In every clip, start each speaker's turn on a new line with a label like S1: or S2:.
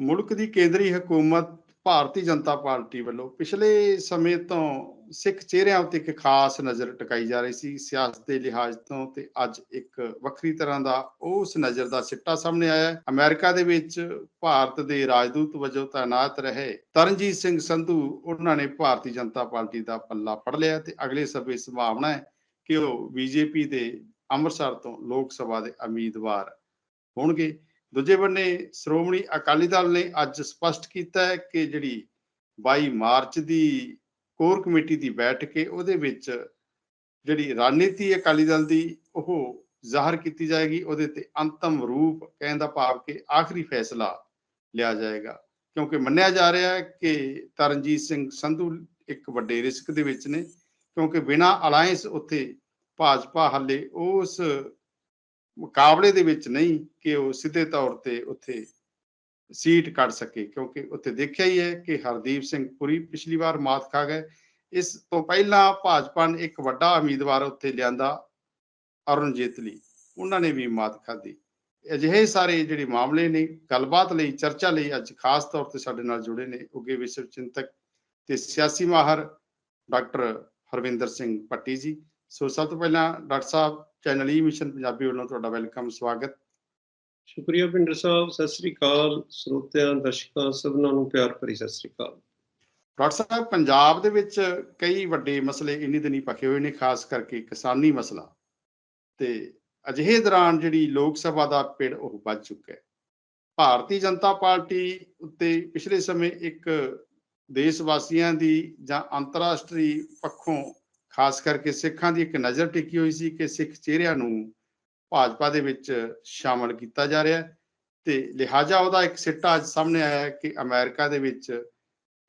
S1: ਮੁਲਕ ਦੀ ਕੇਂਦਰੀ ਹਕੂਮਤ ਭਾਰਤੀ ਜਨਤਾ ਪਾਰਟੀ ਵੱਲੋਂ ਪਿਛਲੇ ਸਮੇਂ ਤੋਂ ਸਿੱਖ ਚਿਹਰਿਆਂ ਉੱਤੇ ਇੱਕ ਖਾਸ ਨਜ਼ਰ ਟਿਕਾਈ ਜਾ ਰਹੀ ਸੀ। ਸਿਆਸਤ ਦੇ ਲਿਹਾਜ਼ ਤੋਂ ਤੇ ਅੱਜ ਇੱਕ ਵੱਖਰੀ ਤਰ੍ਹਾਂ ਦਾ ਉਸ ਨਜ਼ਰ ਦਾ ਸਿੱਟਾ ਸਾਹਮਣੇ ਆਇਆ ਹੈ। ਅਮਰੀਕਾ ਦੇ ਵਿੱਚ ਭਾਰਤ ਦੇ ਰਾਜਦੂਤ ਵਜੋਂ ਤਾਇਨਾਤ ਰਹੇ ਤਰਨਜੀਤ ਸਿੰਘ ਸੰਧੂ, ਉਹਨਾਂ ਨੇ ਭਾਰਤੀ ਜਨਤਾ ਪਾਰਟੀ ਦਾ ਪੱਲਾ ਫੜ ਲਿਆ ਤੇ ਅਗਲੇ ਸਮੇਂ ਸੰਭਾਵਨਾ ਹੈ ਕਿ ਉਹ ਬੀਜੇਪੀ ਦੇ ਅੰਮ੍ਰਿਤਸਰ ਤੋਂ ਲੋਕ ਸਭਾ ਦੇ ਉਮੀਦਵਾਰ ਹੋਣਗੇ। ਦੂਜੇ ਬੰਨੇ ਸ਼੍ਰੋਮਣੀ ਅਕਾਲੀ ਦਲ ਨੇ ਅੱਜ ਸਪਸ਼ਟ ਕੀਤਾ ਹੈ ਕਿ ਜਿਹੜੀ 22 ਮਾਰਚ ਦੀ ਕੋਰ ਕਮੇਟੀ ਦੀ ਬੈਠਕ ਹੈ, ਉਹਦੇ ਵਿੱਚ ਜਿਹੜੀ ਰਣਨੀਤੀ ਅਕਾਲੀ ਦਲ ਦੀ, ਉਹ ਜ਼ਾਹਰ ਕੀਤੀ ਜਾਏਗੀ, ਉਹਦੇ ਤੇ ਅੰਤਮ ਰੂਪ ਕਹਿਣ ਦਾ ਭਾਵ ਕਿ ਆਖਰੀ ਫੈਸਲਾ ਲਿਆ ਜਾਏਗਾ। ਕਿਉਂਕਿ ਮੰਨਿਆ ਜਾ ਰਿਹਾ ਹੈ ਕਿ ਤਰਨਜੀਤ ਸਿੰਘ ਸੰਧੂ ਇੱਕ ਵੱਡੇ ਰਿਸਕ ਦੇ ਵਿੱਚ ਨੇ, ਕਿਉਂਕਿ ਬਿਨਾ ਅਲਾਈਅੰਸ ਉੱਥੇ ਭਾਜਪਾ ਹੱਲੇ ਉਸ ਮੁਕਾਬਲੇ ਦੇ ਵਿੱਚ ਨਹੀਂ ਕਿ ਉਹ ਸਿੱਧੇ ਤੌਰ ਤੇ ਉੱਥੇ ਸੀਟ ਕੱਢ ਸਕੇ, ਕਿਉਂਕਿ ਉੱਥੇ ਦੇਖਿਆ ਹੀ ਹੈ ਕਿ ਹਰਦੀਪ ਸਿੰਘ ਪੁਰੀ ਪਿਛਲੀ ਵਾਰ ਮਾਤ ਖਾ ਗਏ। ਇਸ ਤੋਂ ਪਹਿਲਾਂ ਭਾਜਪਾ ਨੇ ਇੱਕ ਵੱਡਾ ਉਮੀਦਵਾਰ ਉੱਥੇ ਲਿਆਂਦਾ, ਅਰੁਣ ਜੇਤਲੀ। ਉਹਨਾਂ ਨੇ ਵੀ ਮਾਤ ਖਾਧੀ। ਅਜਿਹੇ ਸਾਰੇ ਜਿਹੜੇ ਮਾਮਲੇ ਨੇ, ਗੱਲਬਾਤ ਲਈ, ਚਰਚਾ ਲਈ ਅੱਜ ਖਾਸ ਤੌਰ ਤੇ ਸਾਡੇ ਨਾਲ ਜੁੜੇ ਨੇ ਉੱਗੇ ਵਿਸ਼ਵ ਚਿੰਤਕ ਤੇ ਸਿਆਸੀ ਮਾਹਰ ਡਾਕਟਰ ਹਰਵਿੰਦਰ ਸਿੰਘ ਪੱਟੀ ਜੀ। ਸੋ ਸਭ ਤੋਂ ਪਹਿਲਾਂ ਡਾਕਟਰ ਸਾਹਿਬ ਚੈਨਲ ਈ ਮਿਸ਼ਨ ਪੰਜਾਬੀ ਵੱਲੋਂ ਤੁਹਾਡਾ ਵੈਲਕਮ ਸਵਾਗਤ।
S2: ਸ਼ੁਕਰੀਆ ਪਿੰਡਰ ਸਾਹਿਬ ਸਤਿ ਸ੍ਰੀ ਅਕਾਲ। ਸਰੋਤਿਆਂ ਦਰਸ਼ਕਾਂ ਸਭਨਾਂ ਨੂੰ ਪਿਆਰ ਭਰੀ ਸਤਿ ਸ੍ਰੀ ਅਕਾਲ।
S1: ਡਾਕਟਰ ਸਾਹਿਬ ਪੰਜਾਬ ਦੇ ਵਿੱਚ ਕਈ ਵੱਡੇ ਮਸਲੇ ਇੰਨੀ ਦਿਨੀ ਪੱਕੇ ਹੋਏ ਨੇ ਖਾਸ ਕਰਕੇ ਕਿਸਾਨੀ ਮਸਲਾ। ਤੇ ਅਜਿਹੇ ਦੌਰਾਨ ਜਿਹੜੀ ਲੋਕ ਸਭਾ ਦਾ ਪਿੜ ਉਹ ਵੱਜ ਚੁੱਕਾ ਹੈ। ਭਾਰਤੀ ਜਨਤਾ ਪਾਰਟੀ ਉੱਤੇ ਪਿਛਲੇ ਸਮੇਂ ਇੱਕ ਦੇਸ਼ ਵਾਸੀਆਂ ਦੀ ਜਾਂ ਅੰਤਰਰਾਸ਼ਟਰੀ ਪੱਖੋਂ ਖਾਸ ਕਰਕੇ ਸਿੱਖਾਂ ਦੀ ਇੱਕ ਨਜ਼ਰ ਟਿਕੀ ਹੋਈ ਸੀ ਕਿ ਸਿੱਖ ਚਿਹਰਿਆਂ ਨੂੰ ਭਾਜਪਾ ਦੇ ਵਿੱਚ ਸ਼ਾਮਲ ਕੀਤਾ ਜਾ ਰਿਹਾ ਹੈ ਤੇ ਲਿਹਾਜ਼ਾ ਉਹਦਾ ਇੱਕ ਸਿੱਟਾ ਅੱਜ ਸਾਹਮਣੇ ਆਇਆ ਹੈ ਕਿ ਅਮਰੀਕਾ ਦੇ ਵਿੱਚ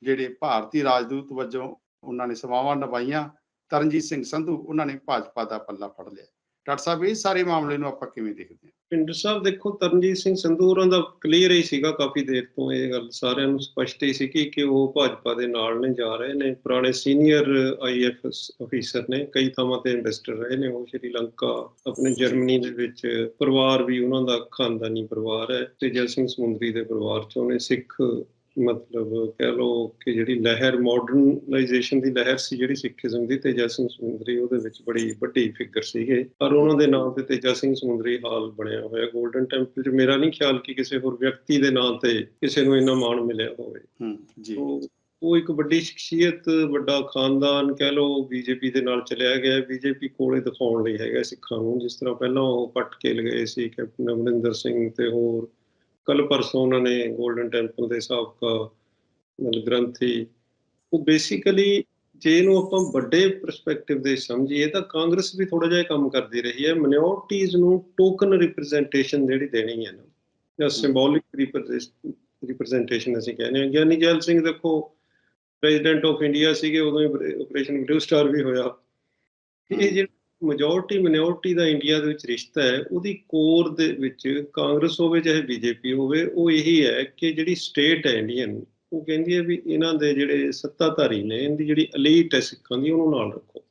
S1: ਜਿਹੜੇ ਭਾਰਤੀ ਰਾਜਦੂਤ ਵਜੋਂ ਉਹਨਾਂ ਨੇ ਸੇਵਾਵਾਂ ਨਿਭਾਈਆਂ, ਤਰਨਜੀਤ ਸਿੰਘ ਸੰਧੂ ਉਹਨਾਂ ਨੇ ਭਾਜਪਾ ਦਾ ਪੱਲਾ ਫੜ ਲਿਆ। ਡਾਕਟਰ ਸਾਹਿਬ, ਇਹ ਸਾਰੇ ਮਾਮਲੇ ਨੂੰ ਆਪਾਂ ਕਿਵੇਂ ਦੇਖਦੇ ਹਾਂ?
S2: ਪਿੰਡਰ ਸਾਹਿਬ ਦੇਖੋ, ਤਰਨਜੀਤ ਸਿੰਘ ਸੰਧੂ ਦਾ ਕਲੀਅਰ ਹੀ ਸੀਗਾ ਕਾਫੀ ਦੇਰ ਤੋਂ ਇਹ ਗੱਲ, ਸਾਰਿਆਂ ਨੂੰ ਸਪਸ਼ਟ ਹੀ ਸੀ ਕਿ ਉਹ ਭਾਜਪਾ ਦੇ ਨਾਲ ਨੇ, ਜਾ ਰਹੇ ਨੇ। ਪੁਰਾਣੇ ਸੀਨੀਅਰ ਆਈਐਫਐਸ ਅਫੀਸਰ ਨੇ, ਕਈ ਥਾਵਾਂ ਤੇ ਇਨਵੈਸਟਰ ਰਹੇ ਨੇ ਉਹ, ਸ਼੍ਰੀ ਆਪਣੇ ਜਰਮਨੀ ਦੇ ਵਿੱਚ ਪਰਿਵਾਰ ਵੀ ਉਹਨਾਂ ਦਾ ਖਾਨਦਾਨੀ ਪਰਿਵਾਰ ਹੈ ਤੇ ਜੈ ਸਿੰਘ ਸਮੁੰਦਰੀ ਦੇ ਪਰਿਵਾਰ ਚੋਂ ਨੇ ਸਿੱਖ ਮਤਲਬ ਕਹਿ ਲਓ ਕਿ ਜਿਹੜੀ ਲਹਿਰ ਮਾਡਰਨਾਈਜੇਸ਼ਨ ਦੀ ਲਹਿਰ ਸੀ ਜਿਹੜੀ ਸਿੱਖੀਜ਼ਮ ਦੀ ਤੇਜਾ ਸਿੰਘ ਸਮੁੰਦਰੀ ਉਹਦੇ ਵਿੱਚ ਬੜੀ ਵੱਡੀ ਫਿਗਰ ਸੀਗੇ। ਪਰ ਉਹਨਾਂ ਦੇ ਨਾਮ ਤੇ ਤੇਜਾ ਸਿੰਘ ਸਮੁੰਦਰੀ ਹਾਲ ਬਣਿਆ ਹੋਇਆ। 골ਡਨ ਟੈਂਪਲ 'ਚ ਮੇਰਾ ਨਹੀਂ ਖਿਆਲ ਕਿ ਕਿਸੇ ਹੋਰ ਵਿਅਕਤੀ ਦੇ ਨਾਂ ਤੇ ਕਿਸੇ ਨੂੰ ਇੰਨਾ ਮਾਣ ਮਿਲਿਆ ਹੋਵੇ।
S1: ਹੂੰ ਜੀ।
S2: ਉਹ ਉਹ ਇੱਕ ਵੱਡੀ ਸ਼ਖਸੀਅਤ ਵੱਡਾ ਖਾਨਦਾਨ ਕਹਿ ਲਓ ਬੀਜੇਪੀ ਦੇ ਨਾਲ ਚਲਿਆ ਗਿਆ। ਬੀਜੇਪੀ ਕੋਲੇ ਦਿਖਾਉਣ ਲਈ ਹੈਗਾ ਸਿੱਖਾਂ ਨੂੰ। ਜਿਸ ਤਰ੍ਹਾਂ ਪਹਿਲਾਂ ਉਹ ਪੱਟ ਕੇ ਲਗਾਏ ਸੀ ਕੈਪਟਨ ਅਮਰਿੰਦਰ ਸਿੰਘ ਤੇ ਹੋਰ ਕੱਲ ਪਰਸੋਂ ਉਹਨਾਂ ਨੇ 골ਡਨ ਟੈਂਪਲ ਦੇ ਸਾਬਕਾ ਮਤਲਬ ਗ੍ਰੰਥੀ ਉਹ ਬੇਸਿਕਲੀ ਜੇ ਇਹਨੂੰ ਆਪਾਂ ਵੱਡੇ ਪਰਸਪੈਕਟਿਵ ਦੇ ਸਮਝੀਏ ਤਾਂ ਕਾਂਗਰਸ ਵੀ ਥੋੜਾ ਜਿਹਾ ਕੰਮ ਕਰਦੀ ਰਹੀ ਹੈ ਮਿਨੋਰਟੀਜ਼ ਨੂੰ ਟੋਕਨ ਰਿਪਰੈਜ਼ੈਂਟੇਸ਼ਨ ਜਿਹੜੀ ਦੇਣੀ ਹੈ ਨਾ ਜਾਂ ਸਿੰਬੋਲਿਕ ਰਿਪਰੈਜ਼ੈਂਟੇਸ਼ਨ ਅਸੀਂ ਕਹਿੰਦੇ ਹਾਂ ਗਿਆਨੀ ਜੈਲ ਸਿੰਘ ਦੇਖੋ ਪ੍ਰੈਜ਼ੀਡੈਂਟ ਆਫ ਇੰਡੀਆ ਸੀਗੇ ਉਦੋਂ ਹੀ ਆਪਰੇਸ਼ਨ ਬਲੂ ਸਟਾਰ ਵੀ ਹੋਇਆ। ਇਹ ਜਿਹੜਾ ਮੈਜੋਰਟੀ ਮਿਨੋਰਟੀ ਦਾ ਇੰਡੀਆ ਦੇ ਵਿੱਚ ਰਿਸ਼ਤਾ ਹੈ ਉਹਦੀ ਕੋਰ ਦੇ ਵਿੱਚ ਕਾਂਗਰਸ ਹੋਵੇ ਚਾਹੇ ਬੀਜੇਪੀ ਹੋਵੇ ਉਹ ਇਹੀ ਹੈ ਕਿ ਜਿਹੜੀ ਸਟੇਟ ਹੈ ਇੰਡੀਅਨ ਉਹ ਕਹਿੰਦੀ ਹੈ ਵੀ ਇਹਨਾਂ ਦੇ ਜਿਹੜੇ ਸੱਤਾਧਾਰੀ ਨੇ ਇਹਦੀ ਜਿਹੜੀ ਅਲੀਟ ਹੈ ਸਿੱਖਾਂ ਦੀ ਉਹਨੂੰ ਨਾਲ ਰੱਖੋ।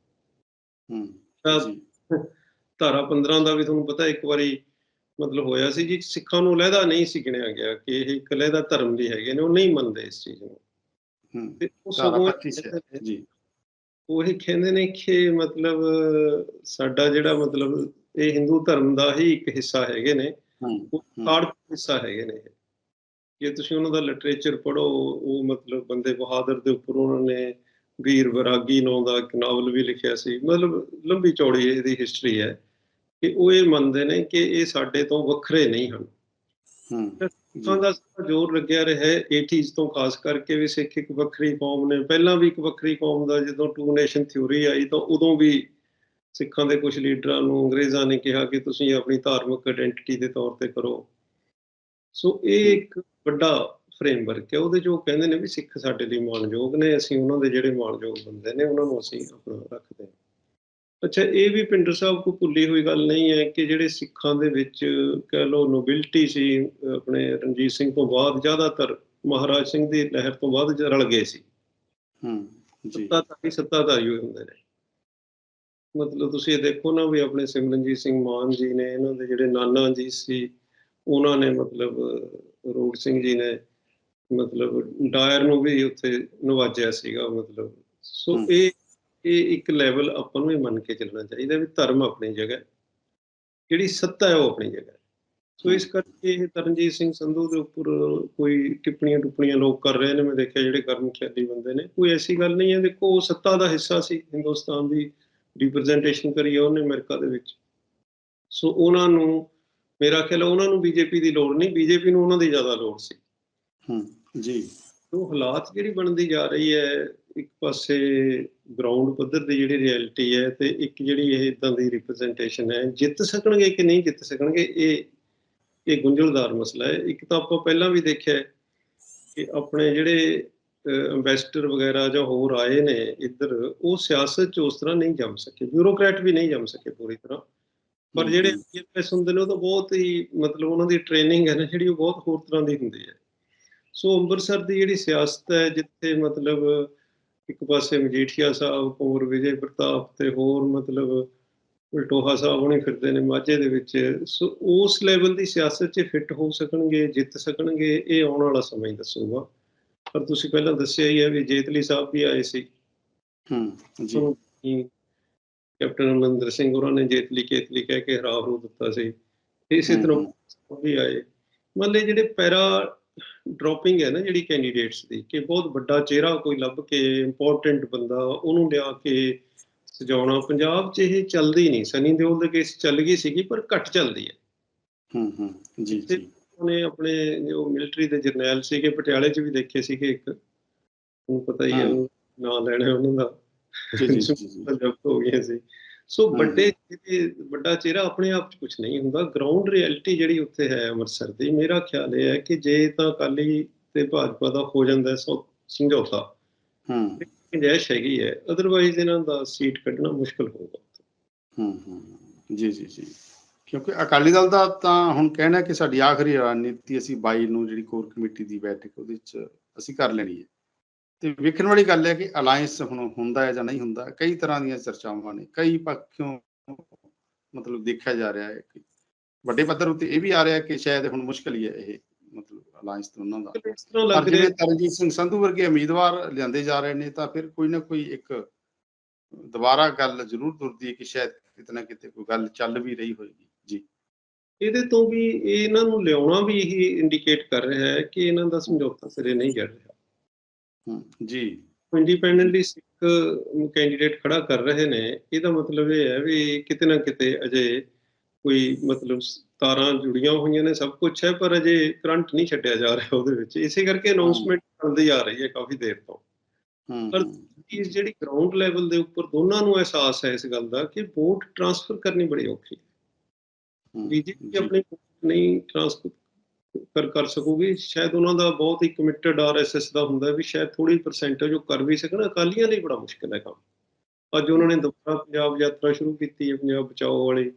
S1: ਹੂੰ
S2: ਧਾਰਾ 15 ਦਾ ਵੀ ਤੁਹਾਨੂੰ ਪਤਾ ਇੱਕ ਵਾਰੀ ਮਤਲਬ ਹੋਇਆ ਸੀ ਜੀ ਸਿੱਖਾਂ ਨੂੰ ਲਹਿਦਾ ਨਹੀਂ ਸੀ ਗਿਣਿਆ ਗਿਆ ਕਿ ਇਹ ਇੱਕ ਲਹਿਦਾ ਧਰਮ ਦੀ ਹੈਗੇ ਨੇ ਉਹ ਨਹੀਂ ਮੰਨਦੇ ਇਸ ਚੀਜ਼ ਨੂੰ।
S1: ਹੂੰ
S2: ਤੇ ਉਹ ਸਗੋਂ
S1: 25 ਹੈ ਜੀ।
S2: ਉਹ ਇਹ ਕਹਿੰਦੇ ਨੇ ਕਿ ਮਤਲਬ ਸਾਡਾ ਜਿਹੜਾ ਮਤਲਬ ਇਹ ਹਿੰਦੂ ਧਰਮ ਦਾ ਹੀ ਇੱਕ ਹਿੱਸਾ ਹੈਗੇ ਨੇ।
S1: ਹੂੰ
S2: ਉਹ ਕਾਰਡ ਹਿੱਸਾ ਹੈਗੇ ਨੇ। ਜੇ ਤੁਸੀਂ ਉਹਨਾਂ ਦਾ ਲਿਟਰੇਚਰ ਪੜ੍ਹੋ ਉਹ ਮਤਲਬ ਬੰਦੇ ਬਹਾਦਰ ਦੇ ਉੱਪਰ ਉਹਨਾਂ ਨੇ ਵੀਰ ਵਿਰਾਗੀ ਨਾਂ ਦਾ ਇੱਕ ਨਾਵਲ ਵੀ ਲਿਖਿਆ ਸੀ। ਮਤਲਬ ਲੰਬੀ ਚੌੜੀ ਇਹਦੀ ਹਿਸਟਰੀ ਹੈ ਕਿ ਉਹ ਇਹ ਮੰਨਦੇ ਨੇ ਕਿ ਇਹ ਸਾਡੇ ਤੋਂ ਵੱਖਰੇ ਨਹੀਂ ਹਨ।
S1: ਹੂੰ।
S2: ਸਿੱਖਾਂ ਦਾ ਜ਼ੋਰ ਲੱਗਿਆ ਰਿਹਾ ਹੈ 80s ਤੋਂ ਖਾਸ ਕਰਕੇ ਵੀ ਸਿੱਖ ਇੱਕ ਵੱਖਰੀ ਕੌਮ ਨੇ। ਪਹਿਲਾਂ ਵੀ ਇੱਕ ਵੱਖਰੀ ਕੌਮ ਦਾ ਜਦੋਂ ਟੂ ਨੇਸ਼ਨ ਥਿਊਰੀ ਆਈ ਤਾਂ ਉਦੋਂ ਵੀ ਸਿੱਖਾਂ ਦੇ ਕੁਝ ਲੀਡਰਾਂ ਨੂੰ ਅੰਗਰੇਜ਼ਾਂ ਨੇ ਕਿਹਾ ਕਿ ਤੁਸੀਂ ਆਪਣੀ ਧਾਰਮਿਕ ਆਇਡੈਂਟੀਟੀ ਦੇ ਤੌਰ ਤੇ ਕਰੋ। ਸੋ ਇਹ ਇੱਕ ਵੱਡਾ ਫਰੇਮਵਰਕ ਹੈ। ਉਹਦੇ ਜੋ ਕਹਿੰਦੇ ਨੇ ਵੀ ਸਿੱਖ ਸਾਡੇ ਲਈ ਮਾਣਯੋਗ ਨੇ ਅਸੀਂ ਉਹਨਾਂ ਦੇ ਜਿਹੜੇ ਮਾਣਯੋਗ ਬੰਦੇ ਨੇ ਉਹਨਾਂ ਨੂੰ ਅਸੀਂ ਆਪਣਾ ਰੱਖਦੇ ਹਾਂ। ਅੱਛਾ ਇਹ ਵੀ ਪਿੰਡਰ ਸਾਹਿਬ ਕੋ ਭੁੱਲੀ ਹੋਈ ਗੱਲ ਨਹੀਂ ਹੈ ਕਿ ਜਿਹੜੇ ਸਿੱਖਾਂ ਦੇ ਵਿੱਚ ਕਹਿ ਲਓ ਨੋਬਿਲਟੀ ਸੀ ਆਪਣੇ ਰਣਜੀਤ ਸਿੰਘ ਤੋਂ ਬਾਅਦ ਜ਼ਿਆਦਾਤਰ ਮਹਾਰਾਜ ਸਿੰਘ ਦੀ ਲਹਿਰ ਤੋਂ ਬਾਅਦ ਰਲ ਗਏ ਸੀ।
S1: ਹੂੰ ਜੀ।
S2: ਸੱਤਾਧਾਰੀ ਸੱਤਾਧਾਰੀ ਹੋਏ ਹੁੰਦੇ ਨੇ। ਮਤਲਬ ਤੁਸੀਂ ਇਹ ਦੇਖੋ ਨਾ ਵੀ ਆਪਣੇ ਸਿਮਰਨਜੀਤ ਸਿੰਘ ਮਾਨ ਜੀ ਨੇ ਇਹਨਾਂ ਦੇ ਜਿਹੜੇ ਨਾਨਾ ਜੀ ਸੀ ਉਹਨਾਂ ਨੇ ਮਤਲਬ ਰੂਪ ਸਿੰਘ ਜੀ ਨੇ ਮਤਲਬ ਡਾਇਰ ਨੂੰ ਵੀ ਉੱਥੇ ਨਵਾਜਿਆ ਸੀਗਾ ਮਤਲਬ। ਸੋ। ਇਹ ਇਹ ਇੱਕ ਲੈਵਲ ਆਪਾਂ ਨੂੰ ਇਹ ਮੰਨ ਕੇ ਚੱਲਣਾ ਚਾਹੀਦਾ ਵੀ ਧਰਮ ਆਪਣੀ ਜਗ੍ਹਾ ਹੈ, ਜਿਹੜੀ ਸੱਤਾ ਹੈ ਉਹ ਆਪਣੀ ਜਗ੍ਹਾ ਹੈ। ਸੋ ਇਸ ਕਰਕੇ ਇਹ ਤਰਨਜੀਤ ਸਿੰਘ ਸੰਧੂ ਦੇ ਉੱਪਰ ਕੋਈ ਟਿੱਪਣੀਆਂ ਟੁੱਪਣੀਆਂ ਲੋਕ ਕਰ ਰਹੇ ਨੇ। ਮੈਂ ਦੇਖਿਆ ਜਿਹੜੇ ਕਰਮ ਖਿਆਲੀ ਬੰਦੇ ਨੇ ਕੋਈ ਐਸੀ ਗੱਲ ਨਹੀਂ ਹੈ। ਦੇਖੋ ਉਹ ਸੱਤਾ ਦਾ ਹਿੱਸਾ ਸੀ। ਹਿੰਦੁਸਤਾਨ ਦੀ ਰਿਪਰੈਜ਼ੈਂਟੇਸ਼ਨ ਕਰੀ ਹੈ ਉਹਨੇ ਅਮਰੀਕਾ ਦੇ ਵਿੱਚ। ਸੋ ਉਹਨਾਂ ਨੂੰ ਮੇਰਾ ਖਿਆਲ ਹੈ ਉਹਨਾਂ ਨੂੰ ਬੀਜੇਪੀ ਦੀ ਲੋੜ ਨਹੀਂ। ਬੀਜੇਪੀ ਨੂੰ ਉਹਨਾਂ ਦੀ ਜ਼ਿਆਦਾ ਲੋੜ ਸੀ।
S1: ਹੂੰ ਜੀ।
S2: ਉਹ ਹਾਲਾਤ ਜਿਹੜੀ ਬਣਦੀ ਜਾ ਰਹੀ ਹੈ ਇੱਕ ਪਾਸੇ ਗਰਾਊਂਡ ਪੱਧਰ ਦੀ ਜਿਹੜੀ ਰਿਐਲਿਟੀ ਹੈ ਤੇ ਇੱਕ ਜਿਹੜੀ ਇਹ ਇਦਾਂ ਦੀ ਰਿਪਰੈਜ਼ੈਂਟੇਸ਼ਨ ਹੈ ਜਿੱਤ ਸਕਣਗੇ ਕਿ ਨਹੀਂ ਜਿੱਤ ਸਕਣਗੇ ਇਹ ਇਹ ਗੁੰਝਲਦਾਰ ਮਸਲਾ ਹੈ। ਇੱਕ ਤਾਂ ਆਪਾਂ ਪਹਿਲਾਂ ਵੀ ਦੇਖਿਆ ਕਿ ਆਪਣੇ ਜਿਹੜੇ ਇਨਵੈਸਟਰ ਵਗੈਰਾ ਜਾਂ ਹੋਰ ਆਏ ਨੇ ਇੱਧਰ ਉਹ ਸਿਆਸਤ 'ਚ ਉਸ ਤਰ੍ਹਾਂ ਨਹੀਂ ਜੰਮ ਸਕੇ। ਬਿਊਰੋਕਰੇਟ ਵੀ ਨਹੀਂ ਜੰਮ ਸਕੇ ਪੂਰੀ ਤਰ੍ਹਾਂ। ਪਰ ਜਿਹੜੇ ਆਈਐਫਐਸ ਹੁੰਦੇ ਨੇ ਉਹ ਤਾਂ ਬਹੁਤ ਹੀ ਮਤਲਬ ਉਹਨਾਂ ਦੀ ਟ੍ਰੇਨਿੰਗ ਹੈ ਨਾ ਜਿਹੜੀ ਉਹ ਬਹੁਤ ਹੋਰ ਤਰ੍ਹਾਂ ਦੀ ਹੁੰਦੀ ਹੈ। ਸੋ ਅੰਮ੍ਰਿਤਸਰ ਦੀ ਜਿਹੜੀ ਸਿਆਸਤ ਹੈ ਜਿੱਥੇ ਮਤਲਬ ਇੱਕ ਪਾਸੇ ਮਜੀਠੀਆ ਸਾਹਿਬ ਹੋਰ ਵਿਜੇ ਪ੍ਰਤਾਪ ਤੇ ਹੋਰ ਮਤਲਬ ਉਲਟੋਹਾ ਸਾਹਿਬ ਹੁਣੇ ਫਿਰਦੇ ਨੇ ਮਾਝੇ ਦੇ ਵਿੱਚ। ਸੋ ਉਸ ਲੈਵਲ ਦੀ ਸਿਆਸਤ 'ਚ ਫਿੱਟ ਹੋ ਸਕਣਗੇ ਜਿੱਤ ਸਕਣਗੇ ਇਹ ਆਉਣ ਵਾਲਾ ਸਮਾਂ ਹੀ ਦੱਸੂਗਾ। ਪਰ ਤੁਸੀਂ ਪਹਿਲਾਂ ਦੱਸਿਆ ਹੀ ਹੈ ਵੀ ਜੇਤਲੀ ਸਾਹਿਬ ਵੀ ਆਏ ਸੀ।
S1: ਹੂੰ ਜੀ।
S2: ਕੈਪਟਨ ਅਮਰਿੰਦਰ ਸਿੰਘ ਹੋਰਾਂ ਨੇ ਜੇਤਲੀ ਕੇਤਲੀ ਕਹਿ ਕੇ ਹਰਾ ਹਰੂ ਦਿੱਤਾ ਸੀ। ਇਸੇ ਤਰ੍ਹਾਂ ਵੀ ਆਏ। ਮਤਲਬ ਜਿਹੜੇ ਪੈਰਾ ਡ੍ਰੌਪਿੰਗ ਹੈ ਨਾ ਜਿਹੜੀ ਕੈਂਡੀਡੇਟਸ ਦੀ ਕਿ ਬਹੁਤ ਵੱਡਾ ਚਿਹਰਾ ਕੋਈ ਲੱਭ ਕੇ ਇੰਪੋਰਟੈਂਟ ਬੰਦਾ ਉਹਨੂੰ ਲਿਆ ਕੇ ਸਜਾਉਣਾ। ਪੰਜਾਬ 'ਚ ਇਹ ਚੱਲਦੀ ਨਹੀਂ। ਸਨੀ ਦਿਓਲ ਦੇ ਕੇਸ ਚੱਲ ਗਈ ਸੀਗੀ ਪਰ ਘੱਟ ਚੱਲਦੀ ਹੈ।
S1: ਹੂੰ ਹੂੰ। ਜੀ ਜੀ।
S2: ਉਹਨੇ ਆਪਣੇ ਜੋ ਮਿਲਟਰੀ ਦੇ ਜਰਨੈਲ ਸੀਗੇ ਪਟਿਆਲੇ 'ਚ ਵੀ ਦੇਖੇ ਸੀਗੇ ਇੱਕ। ਤੁਹਾਨੂੰ ਪਤਾ ਹੀ ਹੈ। ਨਾਂ ਲੈਣਾ ਉਹਨਾਂ ਦਾ।
S1: ਜੀ ਜੀ ਜੀ
S2: ਹੋ ਗਈਆਂ ਸੀ। ਸੋ। ਵੱਡੇ ਜਿਹੜੇ ਵੱਡਾ ਚਿਹਰਾ ਆਪਣੇ ਆਪ 'ਚ ਕੁਝ ਨਹੀਂ ਹੁੰਦਾ। ਗਰਾਊਂਡ ਰਿਐਲਿਟੀ ਜਿਹੜੀ ਉੱਥੇ ਹੈ ਅੰਮ੍ਰਿਤਸਰ ਦੀ ਮੇਰਾ ਖਿਆਲ ਇਹ ਹੈ ਕਿ ਜੇ ਤਾਂ ਅਕਾਲੀ ਤੇ ਭਾਜਪਾ ਦਾ ਹੋ ਜਾਂਦਾ ਸੌ- ਸਮਝੌਤਾ।
S1: ਹੂੰ।
S2: ਗੁੰਜਾਇਸ਼ ਹੈਗੀ ਹੈ। ਅਦਰਵਾਈਜ਼ ਇਹਨਾਂ ਦਾ ਸੀਟ ਕੱਢਣਾ ਮੁਸ਼ਕਲ ਹੋਊਗਾ।
S1: ਹੂੰ ਹੂੰ ਜੀ ਜੀ ਜੀ। ਕਿਉਂਕਿ ਅਕਾਲੀ ਦਲ ਦਾ ਤਾਂ ਹੁਣ ਕਹਿਣਾ ਕਿ ਸਾਡੀ ਆਖਰੀ ਰਣਨੀਤੀ ਅਸੀਂ 22 ਨੂੰ ਜਿਹੜੀ ਕੋਰ ਕਮੇਟੀ ਦੀ ਬੈਠਕ ਉਹਦੇ ਵਿੱਚ ਅਸੀਂ ਕਰ ਲੈਣੀ ਹੈ। ਤੇ ਵੇਖਣ ਵਾਲੀ ਗੱਲ ਹੈ ਕਿ ਅਲਾਈਅੰਸ ਹੁਣ ਹੁੰਦਾ ਹੈ ਜਾਂ ਨਹੀਂ ਹੁੰਦਾ ਕਈ ਤਰ੍ਹਾਂ ਦੀਆਂ ਚਰਚਾਵਾਂ ਨੇ ਕਈ ਪੱਖੋਂ ਮਤਲਬ ਦੇਖਿਆ ਜਾ ਰਿਹਾ ਹੈ ਕਿ ਵੱਡੇ ਪੱਧਰ ਉੱਤੇ ਇਹ ਵੀ ਆ ਰਿਹਾ ਕਿ ਸ਼ਾਇਦ ਹੁਣ ਮੁਸ਼ਕਲ ਹੀ ਹੈ ਇਹ ਮਤਲਬ ਅਲਾਈਅੰਸ ਤੋਂ ਉਹਨਾਂ ਦਾ। ਪਰ ਜਿਵੇਂ ਤਰਨਜੀਤ ਸਿੰਘ ਸੰਧੂ ਵਰਗੇ ਉਮੀਦਵਾਰ ਲਿਆਂਦੇ ਜਾ ਰਹੇ ਨੇ ਤਾਂ ਫਿਰ ਕੋਈ ਨਾ ਕੋਈ ਇੱਕ ਦੁਬਾਰਾ ਗੱਲ ਜ਼ਰੂਰ ਤੁਰਦੀ ਹੈ ਕਿ ਸ਼ਾਇਦ ਕਿਤੇ ਨਾ ਕਿਤੇ ਕੋਈ ਗੱਲ ਚੱਲ ਵੀ ਰਹੀ ਹੋਏਗੀ। ਜੀ।
S2: ਇਹਦੇ ਤੋਂ ਵੀ ਇਹ ਇਹਨਾਂ ਨੂੰ ਲਿਆਉਣਾ ਵੀ ਇਹੀ ਇੰਡੀਕੇਟ ਕਰ ਰਿਹਾ ਹੈ ਕਿ ਇਹਨਾਂ ਦਾ ਸਮਝੌਤਾ ਸਿਰੇ ਨਹੀਂ ਜੜ ਰਿਹਾ।
S1: ਜੀ।
S2: ਇੰਡੀਪੈਂਡੈਂਟਲੀ ਸਿੱਖ ਕੈਂਡੀਡੇਟ ਖੜਾ ਕਰ ਰਹੇ ਨੇ ਇਹਦਾ ਮਤਲਬ ਇਹ ਹੈ ਵੀ ਕਿਤੇ ਨਾ ਕਿਤੇ ਅਜੇ ਕੋਈ ਮਤਲਬ ਤਾਰਾਂ ਜੁੜੀਆਂ ਹੋਈਆਂ ਨੇ ਸਭ ਕੁਝ ਹੈ ਪਰ ਅਜੇ ਕਰੰਟ ਨਹੀਂ ਛੱਡਿਆ ਜਾ ਰਿਹਾ ਉਹਦੇ ਵਿੱਚ। ਇਸੇ ਕਰਕੇ ਅਨਾਉਂਸਮੈਂਟ ਚੱਲਦੀ ਆ ਰਹੀ ਹੈ ਕਾਫੀ ਦੇਰ ਤੋਂ।
S1: ਹੂੰ
S2: ਪਰ ਚੀਜ਼ ਜਿਹੜੀ ਗਰਾਊਂਡ ਲੈਵਲ ਦੇ ਉੱਪਰ ਦੋਨਾਂ ਨੂੰ ਅਹਿਸਾਸ ਹੈ ਇਸ ਗੱਲ ਦਾ ਕਿ ਵੋਟ ਟ੍ਰਾਂਸਫਰ ਕਰਨੀ ਬੜੀ ਔਖੀ ਹੈ। ਬੀਜੇਪੀ ਆਪਣੀ ਨਹੀਂ ਟ੍ਰਾਂਸਫਰ ਕਰ ਸਕੂਗੀ। ਸ਼ਾਇਦ ਉਹਨਾਂ ਦਾ ਬਹੁਤ ਹੀ ਕਮਿਟਡ ਆਰਐਸਐਸ ਦਾ ਹੁੰਦਾ ਵੀ ਸ਼ਾਇਦ ਥੋੜੀ ਪਰਸੈਂਟੇਜ ਉਹ ਕਰ ਵੀ ਸਕਣ। ਅਕਾਲੀਆਂ ਲਈ ਬੜਾ ਮੁਸ਼ਕਿਲ ਹੈ ਕੰਮ। ਅੱਜ ਉਹਨਾਂ ਨੇ ਦੁਬਾਰਾ ਪੰਜਾਬ ਯਾਤਰਾ ਸ਼ੁਰੂ ਕੀਤੀ ਹੈ ਪੰਜਾਬ ਬਚਾਓ ਵਾਲੀ।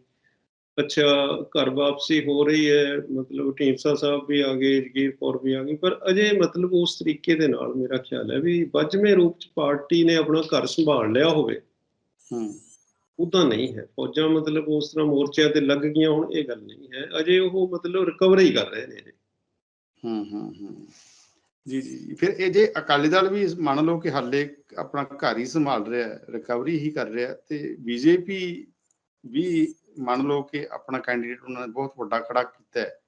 S2: ਅੱਛਾ ਘਰ ਵਾਪਸੀ ਹੋ ਰਹੀ ਹੈ। ਮਤਲਬ ਢੀਂਡਸਾ ਸਾਹਿਬ ਵੀ ਆ ਗਏ ਜਗੀਰ ਕੌਰ ਵੀ ਆ ਗਈ। ਪਰ ਅਜੇ ਮਤਲਬ ਉਸ ਤਰੀਕੇ ਦੇ ਨਾਲ ਮੇਰਾ ਖਿਆਲ ਹੈ ਵੀ ਵੱਜਵੇਂ ਰੂਪ ਚ ਪਾਰਟੀ ਨੇ ਆਪਣਾ ਘਰ ਸੰਭਾਲ ਲਿਆ ਹੋਵੇ।
S1: ਹੂੰ।
S2: ਉਦਾਂ ਨਹੀਂ ਹੈ। ਫੌਜਾਂ ਮਤਲਬ ਉਸ ਤਰ੍ਹਾਂ ਮੋਰਚਿਆਂ ਤੇ ਲੱਗ ਗਈਆਂ ਹੁਣ ਇਹ ਗੱਲ ਨਹੀਂ ਹੈ। ਅਜੇ ਉਹ ਮਤਲਬ ਰਿਕਵਰੀ ਕਰ ਰਹੇ ਨੇ।
S1: ਹੂੰ ਹੂੰ ਹੂੰ। ਜੀ ਜੀ ਫਿਰ ਇਹ ਜੇ ਅਕਾਲੀ ਦਲ ਵੀ ਮੰਨ ਲਓ ਕਿ ਹਾਲੇ ਆਪਣਾ ਘਰ ਹੀ ਸੰਭਾਲ ਰਿਹਾ ਹੈ ਰਿਕਵਰੀ ਹੀ ਕਰ ਰਿਹਾ ਤੇ ਬੀਜੇਪੀ ਵੀ ਮੰਨ ਲਓ ਕਿ ਆਪਣਾ ਕੈਂਡੀਡੇਟ ਉਹਨਾਂ ਨੇ ਬਹੁਤ ਵੱਡਾ ਖੜਾ ਕੀਤਾ ਹੈ।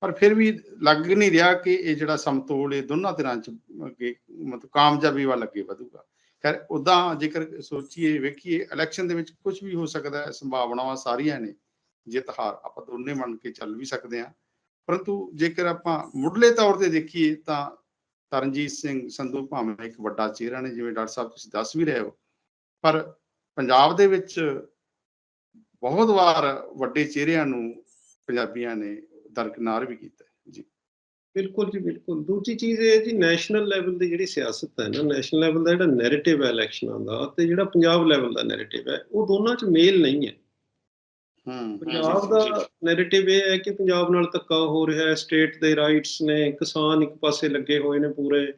S1: ਪਰ ਫਿਰ ਵੀ ਲੱਗ ਨਹੀਂ ਰਿਹਾ ਕਿ ਇਹ ਜਿਹੜਾ ਸਮਤੋਲ ਇਹ ਦੋਨਾਂ ਧਿਰਾਂ ਚ ਅੱਗੇ ਮਤਲਬ ਕਾਮਯਾਬੀ ਵੱਲ ਅੱਗੇ ਵਧੂਗਾ। ਖੈਰ ਉਦਾਂ ਜੇਕਰ ਸੋਚੀਏ, ਵੇਖੀਏ ਇਲੈਕਸ਼ਨ ਦੇ ਵਿੱਚ ਕੁਝ ਵੀ ਹੋ ਸਕਦਾ ਹੈ, ਸੰਭਾਵਨਾਵਾਂ ਸਾਰੀਆਂ ਨੇ, ਜਿੱਤ ਹਾਰ ਆਪਾਂ ਦੋਨੇ ਮੰਨ ਕੇ ਚੱਲ ਵੀ ਸਕਦੇ ਹਾਂ। ਪਰੰਤੂ ਜੇਕਰ ਆਪਾਂ ਮੁੱਢਲੇ ਤੌਰ ਤੇ ਦੇਖੀਏ ਤਾਂ ਤਰਨਜੀਤ ਸਿੰਘ ਸੰਧੂ ਭਾਵੇਂ ਇੱਕ ਵੱਡਾ ਚਿਹਰਾ ਨੇ, ਜਿਵੇਂ ਡਾਕਟਰ ਸਾਹਿਬ ਤੁਸੀਂ ਦੱਸ ਵੀ ਰਹੇ ਹੋ, ਪਰ ਪੰਜਾਬ ਦੇ ਵਿੱਚ ਬਹੁਤ ਵਾਰ ਵੱਡੇ ਚਿਹਰਿਆਂ ਨੂੰ ਪੰਜਾਬੀਆਂ ਨੇ ਦਰਕਨਾਰ ਵੀ ਕੀਤਾ ਜੀ।
S2: ਬਿਲਕੁਲ ਜੀ, ਬਿਲਕੁਲ। ਦੂਜੀ ਚੀਜ਼ ਇਹ ਜੀ ਨੈਸ਼ਨਲ ਲੈਵਲ ਦੀ ਜਿਹੜੀ ਸਿਆਸਤ ਹੈ ਨਾ ਨੈਸ਼ਨਲ ਲੈਵਲ ਦਾ ਜਿਹੜਾ ਨੈਰੇਟਿਵ ਹੈ ਇਲੈਕਸ਼ਨਾਂ ਦਾ ਤੇ ਜਿਹੜਾ ਪੰਜਾਬ ਲੈਵਲ ਦਾ ਨੈਰੇਟਿਵ ਹੈ, ਉਹ ਦੋਨਾਂ 'ਚ ਮੇਲ ਨਹੀਂ ਹੈ। ਪੰਜਾਬ ਦਾ ਨੈਰੇਟਿਵ ਇਹ ਹੈ ਕਿ ਪੰਜਾਬ ਨਾਲ ਧੱਕਾ ਹੋ ਰਿਹਾ ਹੈ ਸਟੇਟ ਦੇ ਰਾਈਟਸ ਨੇ ਕਿਸਾਨ ਇੱਕ ਪਾਸੇ ਲੱਗੇ ਹੋਏ ਨੇ ਪੂਰੇ।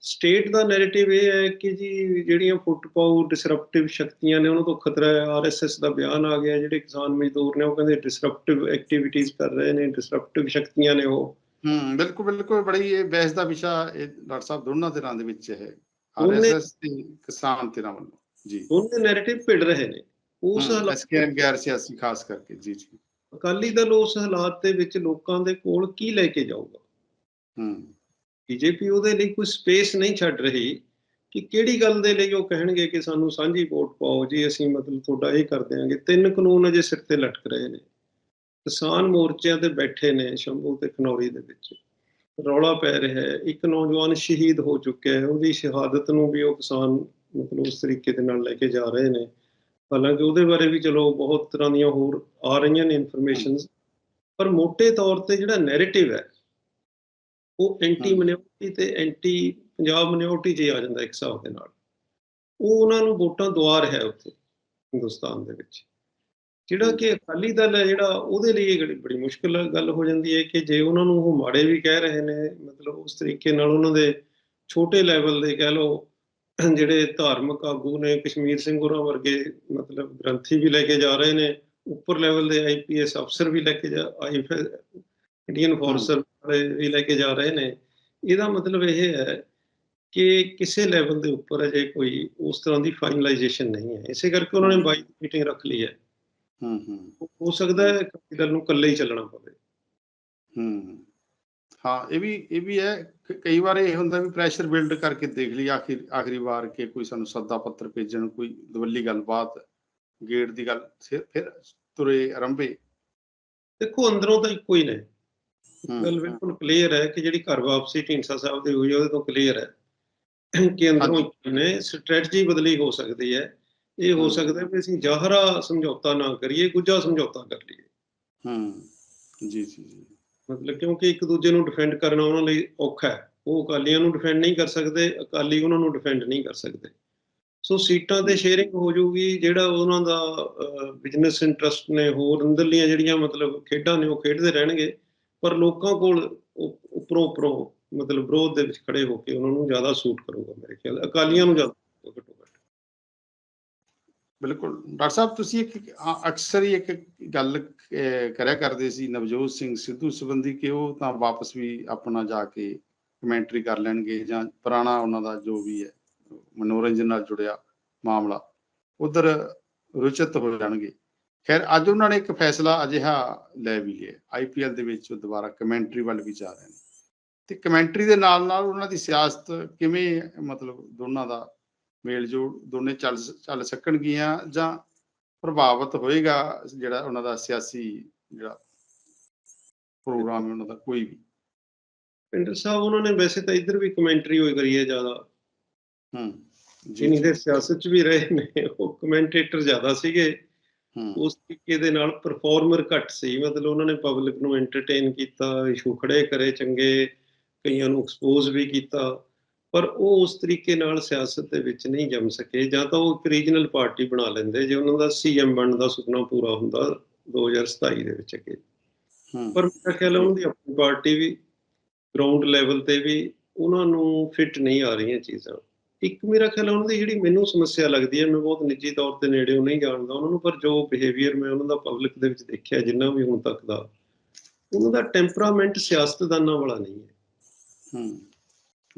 S2: ਸਟੇਟ ਦਾ ਨੈਰੇਟਿਵ ਇਹ ਹੈ ਕਿ ਜੀ ਜਿਹੜੀਆਂ ਫੁੱਟਪਾਉ ਡਿਸਰਪਟਿਵ ਸ਼ਕਤੀਆਂ ਨੇ ਉਹਨਾਂ ਤੋਂ ਖਤਰਾ ਹੈ। ਆਰਐਸਐਸ ਦਾ ਬਿਆਨ ਆ ਗਿਆ ਜਿਹੜੇ ਕਿਸਾਨ ਮਜ਼ਦੂਰ ਨੇ ਉਹ ਕਹਿੰਦੇ ਡਿਸਰਪਟਿਵ ਐਕਟੀਵਿਟੀਜ਼ ਕਰ ਰਹੇ ਨੇ ਡਿਸਰਪਟਿਵ ਸ਼ਕਤੀਆਂ ਨੇ ਉਹ।
S1: ਹੂੰ ਬਿਲਕੁਲ ਬਿਲਕੁਲ। ਬੜੀ ਇਹ ਬਹਿਸ ਦਾ ਵਿਸ਼ਾ ਇਹ ਡਾਕਟਰ ਸਾਹਿਬ ਦੋਨਾਂ ਧਿਰਾਂ ਦੇ ਵਿੱਚ ਹੈ। ਆਰਐਸਐਸ ਤੇ ਕਿਸਾਨ ਧਿਰਾਂ ਵੱਲੋਂ। ਜੀ।
S2: ਉਹਨੇ ਨੈਰੇਟਿਵ ਭਿੜ ਰਹੇ ਨੇ। ਉਸ ਹਾਲਾਤ
S1: ਐਸਕੇਐਮ ਗੈਰ ਸਿਆਸੀ ਖਾਸ ਕਰਕੇ ਜੀ ਜੀ।
S2: ਅਕਾਲੀ ਦਲ ਉਸ ਹਾਲਾਤ ਦੇ ਵਿੱਚ ਲੋਕਾਂ ਦੇ ਕੋਲ ਕੀ ਲੈ ਕੇ ਜਾਊਗਾ?
S1: ਹੂੰ।
S2: ਬੀਜੇਪੀ ਉਹਦੇ ਲਈ ਕੋਈ ਸਪੇਸ ਨਹੀਂ ਛੱਡ ਰਹੀ ਕਿ ਕਿਹੜੀ ਗੱਲ ਦੇ ਲਈ ਉਹ ਕਹਿਣਗੇ ਕਿ ਸਾਨੂੰ ਸਾਂਝੀ ਵੋਟ ਪਾਓ ਜੀ ਅਸੀਂ ਮਤਲਬ ਤੁਹਾਡਾ ਇਹ ਕਰ ਦਿਆਂਗੇ। ਤਿੰਨ ਕਾਨੂੰਨ ਅਜੇ ਸਿਰ ਤੇ ਲਟਕ ਰਹੇ ਨੇ। ਕਿਸਾਨ ਮੋਰਚਿਆਂ ਤੇ ਬੈਠੇ ਨੇ ਸ਼ੰਭੂ ਤੇ ਖਨੌਰੀ ਦੇ ਵਿੱਚ। ਰੌਲਾ ਪੈ ਰਿਹਾ ਹੈ। ਇੱਕ ਨੌਜਵਾਨ ਸ਼ਹੀਦ ਹੋ ਚੁੱਕਿਆ ਹੈ। ਉਹਦੀ ਸ਼ਹਾਦਤ ਨੂੰ ਵੀ ਉਹ ਕਿਸਾਨ ਮਤਲਬ ਉਸ ਤਰੀਕੇ ਦੇ ਨਾਲ ਲੈ ਕੇ ਜਾ ਰਹੇ ਨੇ। ਹਾਲਾਂਕਿ ਉਹਦੇ ਬਾਰੇ ਵੀ ਚਲੋ ਬਹੁਤ ਤਰ੍ਹਾਂ ਦੀਆਂ ਹੋਰ ਆ ਰਹੀਆਂ ਨੇ ਇਨਫੋਰਮੇਸ਼ਨਸ ਪਰ ਮੋٹے ਤੌਰ ਤੇ ਜਿਹੜਾ ਨੈਰੇਟਿਵ ਹੈ ਉਹ ਐਂਟੀ। ਮਿਨੋਰਟੀ ਤੇ ਐਂਟੀ ਪੰਜਾਬ ਮਿਨੋਰਟੀ ਹੀ ਆ ਜਾਂਦਾ ਇੱਕ ਹਿਸਾਬ ਦੇ ਨਾਲ। ਉਹ ਉਹਨਾਂ ਨੂੰ ਵੋਟਾਂ ਦਵਾ ਰਿਹਾ ਉੱਥੇ ਹਿੰਦੁਸਤਾਨ ਦੇ ਵਿੱਚ। ਜਿਹੜਾ ਕਿ ਅਕਾਲੀ ਦਲ ਹੈ ਜਿਹੜਾ ਉਹਦੇ ਲਈ ਇਹ ਬੜੀ ਬੜੀ ਮੁਸ਼ਕਲ ਗੱਲ ਹੋ ਜਾਂਦੀ ਹੈ ਕਿ ਜੇ ਉਹਨਾਂ ਨੂੰ ਉਹ ਮਾੜੇ ਵੀ ਕਹਿ ਰਹੇ ਨੇ ਮਤਲਬ ਉਸ ਤਰੀਕੇ ਨਾਲ ਉਹਨਾਂ ਦੇ ਛੋਟੇ ਲੈਵਲ ਦੇ ਕਹਿ ਲਓ ਜਿਹੜੇ ਧਾਰਮਿਕ ਆਗੂ ਨੇ ਕਸ਼ਮੀਰ ਸਿੰਘ ਹੋਰਾਂ ਵਰਗੇ ਮਤਲਬ ਗ੍ਰੰਥੀ ਵੀ ਲੈ ਕੇ ਜਾ ਰਹੇ ਨੇ ਉੱਪਰ ਲੈਵਲ ਦੇ ਆਈਪੀਐਸ ਅਫਸਰ ਵੀ ਲੈ ਕੇ ਜਾ ਇੰਡੀਅਨ ਫੋਰਸ ਵਾਲੇ ਵੀ ਲੈ ਕੇ ਜਾ ਰਹੇ ਨੇ। ਇਹਦਾ ਮਤਲਬ ਇਹ ਹੈ ਕਿ ਕਿਸੇ ਲੈਵਲ ਦੇ ਉੱਪਰ ਅਜੇ ਕੋਈ ਉਸ ਤਰ੍ਹਾਂ ਦੀ ਫਾਈਨਲਾਈਜੇਸ਼ਨ ਨਹੀਂ ਹੈ। ਇਸੇ ਕਰਕੇ ਉਹਨਾਂ ਨੇ ਬਾਈ ਮੀਟਿੰਗ ਰੱਖ ਲਈ ਹੈ।
S1: ਹੂੰ ਹੂੰ।
S2: ਹੋ- ਹੋ ਸਕਦਾ ਹੈ ਅਕਾਲੀ ਦਲ ਨੂੰ ਇਕੱਲੇ ਹੀ ਚੱਲਣਾ ਪਵੇ।
S1: ਹੂੰ। ਹਾਂ ਇਹ ਵੀ ਇਹ ਵੀ ਹੈ ਕਈ ਵਾਰ ਇਹ ਹੁੰਦਾ ਵੀ ਪ੍ਰੈਸ਼ਰ ਬਿਲਡ ਕਰਕੇ ਦੇਖ ਲਈ ਆਖਿਰ ਆਖਰੀ ਵਾਰ ਕਿ ਕੋਈ ਸਾਨੂੰ ਸੱਦਾ ਪੱਤਰ ਭੇਜਣ ਕੋਈ ਦਵੱਲੀ ਗੱਲਬਾਤ ਗੇਟ ਦੀ ਗੱਲ ਫਿਰ ਤੁਰੇ ਆਰੰਭੇ।
S2: ਦੇਖੋ ਅੰਦਰੋਂ ਤਾਂ ਇੱਕੋ ਹੀ ਨੇ। ਗੱਲ। ਬਿਲਕੁਲ ਕਲੀਅਰ ਹੈ ਕਿ ਜਿਹੜੀ ਘਰ ਵਾਪਸੀ ਢੀਂਡਸਾ ਸਾਹਿਬ ਦੀ ਹੋਈ ਉਹਦੇ ਤੋਂ ਕਲੀਅਰ ਹੈ ਕਿ ਅੰਦਰੋਂ ਨੇ। ਸਟ੍ਰੈਟਜੀ ਬਦਲੀ ਹੋ ਸਕਦੀ ਹੈ। ਇਹ ਹੋ। ਸਕਦਾ ਕਿ ਅਸੀਂ ਜ਼ਾਹਰਾ ਸਮਝੌਤਾ ਨਾ ਕਰੀਏ ਗੁੱਜਾ ਸਮਝੌਤਾ ਕਰ ਲਈਏ।
S1: ਹੂੰ। ਜੀ ਜੀ ਜੀ।
S2: ਮਤਲਬ ਕਿਉਂਕਿ ਇੱਕ ਦੂਜੇ ਨੂੰ ਡਿਫੈਂਡ ਕਰਨਾ ਉਹਨਾਂ ਲਈ ਔਖਾ ਹੈ। ਉਹ ਅਕਾਲੀਆਂ ਨੂੰ ਡਿਫੈਂਡ ਨਹੀਂ ਕਰ ਸਕਦੇ, ਅਕਾਲੀ ਉਹਨਾਂ ਨੂੰ ਡਿਫੈਂਡ ਨਹੀਂ ਕਰ ਸਕਦੇ। ਸੋ ਸੀਟਾਂ ਤੇ ਸ਼ੇਅਰਿੰਗ ਹੋ ਜਾਊਗੀ, ਜਿਹੜਾ ਉਹਨਾਂ ਦਾ ਬਿਜ਼ਨਸ ਇੰਟਰਸਟ ਨੇ, ਹੋਰ ਅੰਦਰਲੀਆਂ ਜਿਹੜੀਆਂ ਮਤਲਬ ਖੇਡਾਂ ਨੇ, ਉਹ ਖੇਡਦੇ ਰਹਿਣਗੇ। ਪਰ ਲੋਕਾਂ ਕੋਲ ਉਹ ਉੱਪਰੋਂ ਉੱਪਰੋਂ ਮਤਲਬ ਵਿਰੋਧ ਦੇ ਵਿੱਚ ਖੜੇ ਹੋ ਕੇ ਉਹਨਾਂ ਨੂੰ ਜ਼ਿਆਦਾ ਸੂਟ ਕਰੂਗਾ ਮੇਰੇ ਖਿਆਲ ਅਕਾਲੀਆਂ ਨੂੰ ਜ਼ਿਆਦਾ ਘੱਟੋ।
S1: ਬਿਲਕੁਲ। ਡਾਕਟਰ ਸਾਹਿਬ, ਤੁਸੀਂ ਇੱਕ ਅਕਸਰ ਹੀ ਇੱਕ ਗੱਲ ਕਰਿਆ ਕਰਦੇ ਸੀ, ਨਵਜੋਤ ਸਿੰਘ ਸਿੱਧੂ ਸੰਬੰਧੀ ਕਿ ਉਹ ਤਾਂ ਵਾਪਸ ਵੀ ਆਪਣਾ ਜਾ ਕੇ ਕਮੈਂਟਰੀ ਕਰ ਲੈਣਗੇ ਜਾਂ ਪੁਰਾਣਾ ਉਹਨਾਂ ਦਾ ਜੋ ਵੀ ਹੈ, ਮਨੋਰੰਜਨ ਨਾਲ ਜੁੜਿਆ ਮਾਮਲਾ, ਉਧਰ ਰੁਚਿਤ ਹੋ ਜਾਣਗੇ। ਖੈਰ, ਅੱਜ ਉਹਨਾਂ ਨੇ ਇੱਕ ਫੈਸਲਾ ਅਜਿਹਾ ਲੈ ਵੀ ਲਿਆ ਆਈਪੀਐਲ ਦੇ ਵਿੱਚ ਉਹ ਦੁਬਾਰਾ ਕਮੈਂਟਰੀ ਵੱਲ ਵੀ ਜਾ ਰਹੇ ਨੇ। ਤੇ ਕਮੈਂਟਰੀ ਦੇ ਨਾਲ ਨਾਲ ਉਹਨਾਂ ਦੀ ਸਿਆਸਤ ਕਿਵੇਂ ਮਤਲਬ ਦੋਨਾਂ ਦਾ ਮੇਲ ਜੋੜ ਦੋਨੇ ਚੱਲ ਚੱਲ ਸਕਣਗੀਆਂ ਜਾਂ ਪ੍ਰਭਾਵਿਤ ਹੋਏਗਾ ਜਿਹੜਾ ਉਹਨਾਂ ਦਾ ਸਿਆਸੀ ਜਿਹੜਾ ਪ੍ਰੋਗਰਾਮ ਹੈ ਉਹਨਾਂ ਦਾ ਕੋਈ ਵੀ?
S2: ਪਿੰਡਰ ਸਾਹਿਬ ਉਹਨਾਂ ਨੇ ਵੈਸੇ ਤਾਂ ਇੱਧਰ ਵੀ ਕਮੈਂਟਰੀ ਹੋਈ ਕਰੀ ਹੈ ਜ਼ਿਆਦਾ।
S1: ਹੂੰ।
S2: ਜਿਨੀ ਦੇ ਸਿਆਸਤ 'ਚ ਵੀ ਰਹੇ ਨੇ ਉਹ ਕਮੈਂਟੇਟਰ ਜ਼ਿਆਦਾ ਸੀਗੇ। ਉਸ ਤਰੀਕੇ ਦੇ ਨਾਲ ਪਰਫਾਰਮਰ ਘੱਟ ਸੀ। ਮਤਲਬ ਉਹਨਾਂ ਨੇ ਪਬਲਿਕ ਨੂੰ ਐਂਟਰਟੇਨ ਕੀਤਾ ਇਸ਼ੂ ਖੜੇ ਕਰੇ ਚੰਗੇ ਕਈਆਂ ਨੂੰ ਐਕਸਪੋਜ਼ ਵੀ ਕੀਤਾ। ਪਰ ਉਹ ਉਸ ਤਰੀਕੇ ਨਾਲ ਸਿਆਸਤ ਦੇ ਵਿੱਚ ਨਹੀਂ ਜੰਮ ਸਕੇ। ਜਾਂ ਤਾਂ ਉਹ ਇੱਕ ਰੀਜਨਲ ਪਾਰਟੀ ਬਣਾ ਲੈਂਦੇ ਜੇ ਉਹਨਾਂ ਦਾ ਸੀਐਮ ਬਣਨ ਦਾ ਸੁਪਨਾ ਪੂਰਾ ਹੁੰਦਾ 2027 ਦੇ ਵਿੱਚ ਅੱਗੇ। ਪਰ ਮੇਰਾ ਖਿਆਲ ਹੈ ਉਹਨਾਂ ਦੀ ਆਪਣੀ ਪਾਰਟੀ ਵੀ ਗਰਾਊਂਡ ਲੈਵਲ ਤੇ ਵੀ ਉਹਨਾਂ ਨੂੰ ਫਿੱਟ ਨਹੀਂ ਆ ਰਹੀਆਂ ਚੀਜ਼ਾਂ। ਇੱਕ ਮੇਰਾ ਖਿਆਲ ਉਹਨਾਂ ਦੀ ਜਿਹੜੀ ਮੈਨੂੰ ਸਮੱਸਿਆ ਲੱਗਦੀ ਹੈ ਮੈਂ ਬਹੁਤ ਨਿੱਜੀ ਤੌਰ ਤੇ ਨੇੜਿਓਂ ਨਹੀਂ ਜਾਣਦਾ। ਉਹਨਾਂ ਨੂੰ ਪਰ ਜੋ ਬਿਹੇਵੀਅਰ ਮੈਂ ਉਹਨਾਂ ਦਾ ਪਬਲਿਕ ਦੇ ਵਿੱਚ ਦੇਖਿਆ ਜਿੰਨਾ ਵੀ ਹੁਣ ਤੱਕ ਦਾ ਉਹਨਾਂ ਦਾ ਟੈਂਪਰਾਮੈਂਟ ਸਿਆਸਤਦਾਨਾਂ ਵਾਲਾ ਨਹੀਂ ਹੈ।
S1: ਹੂੰ।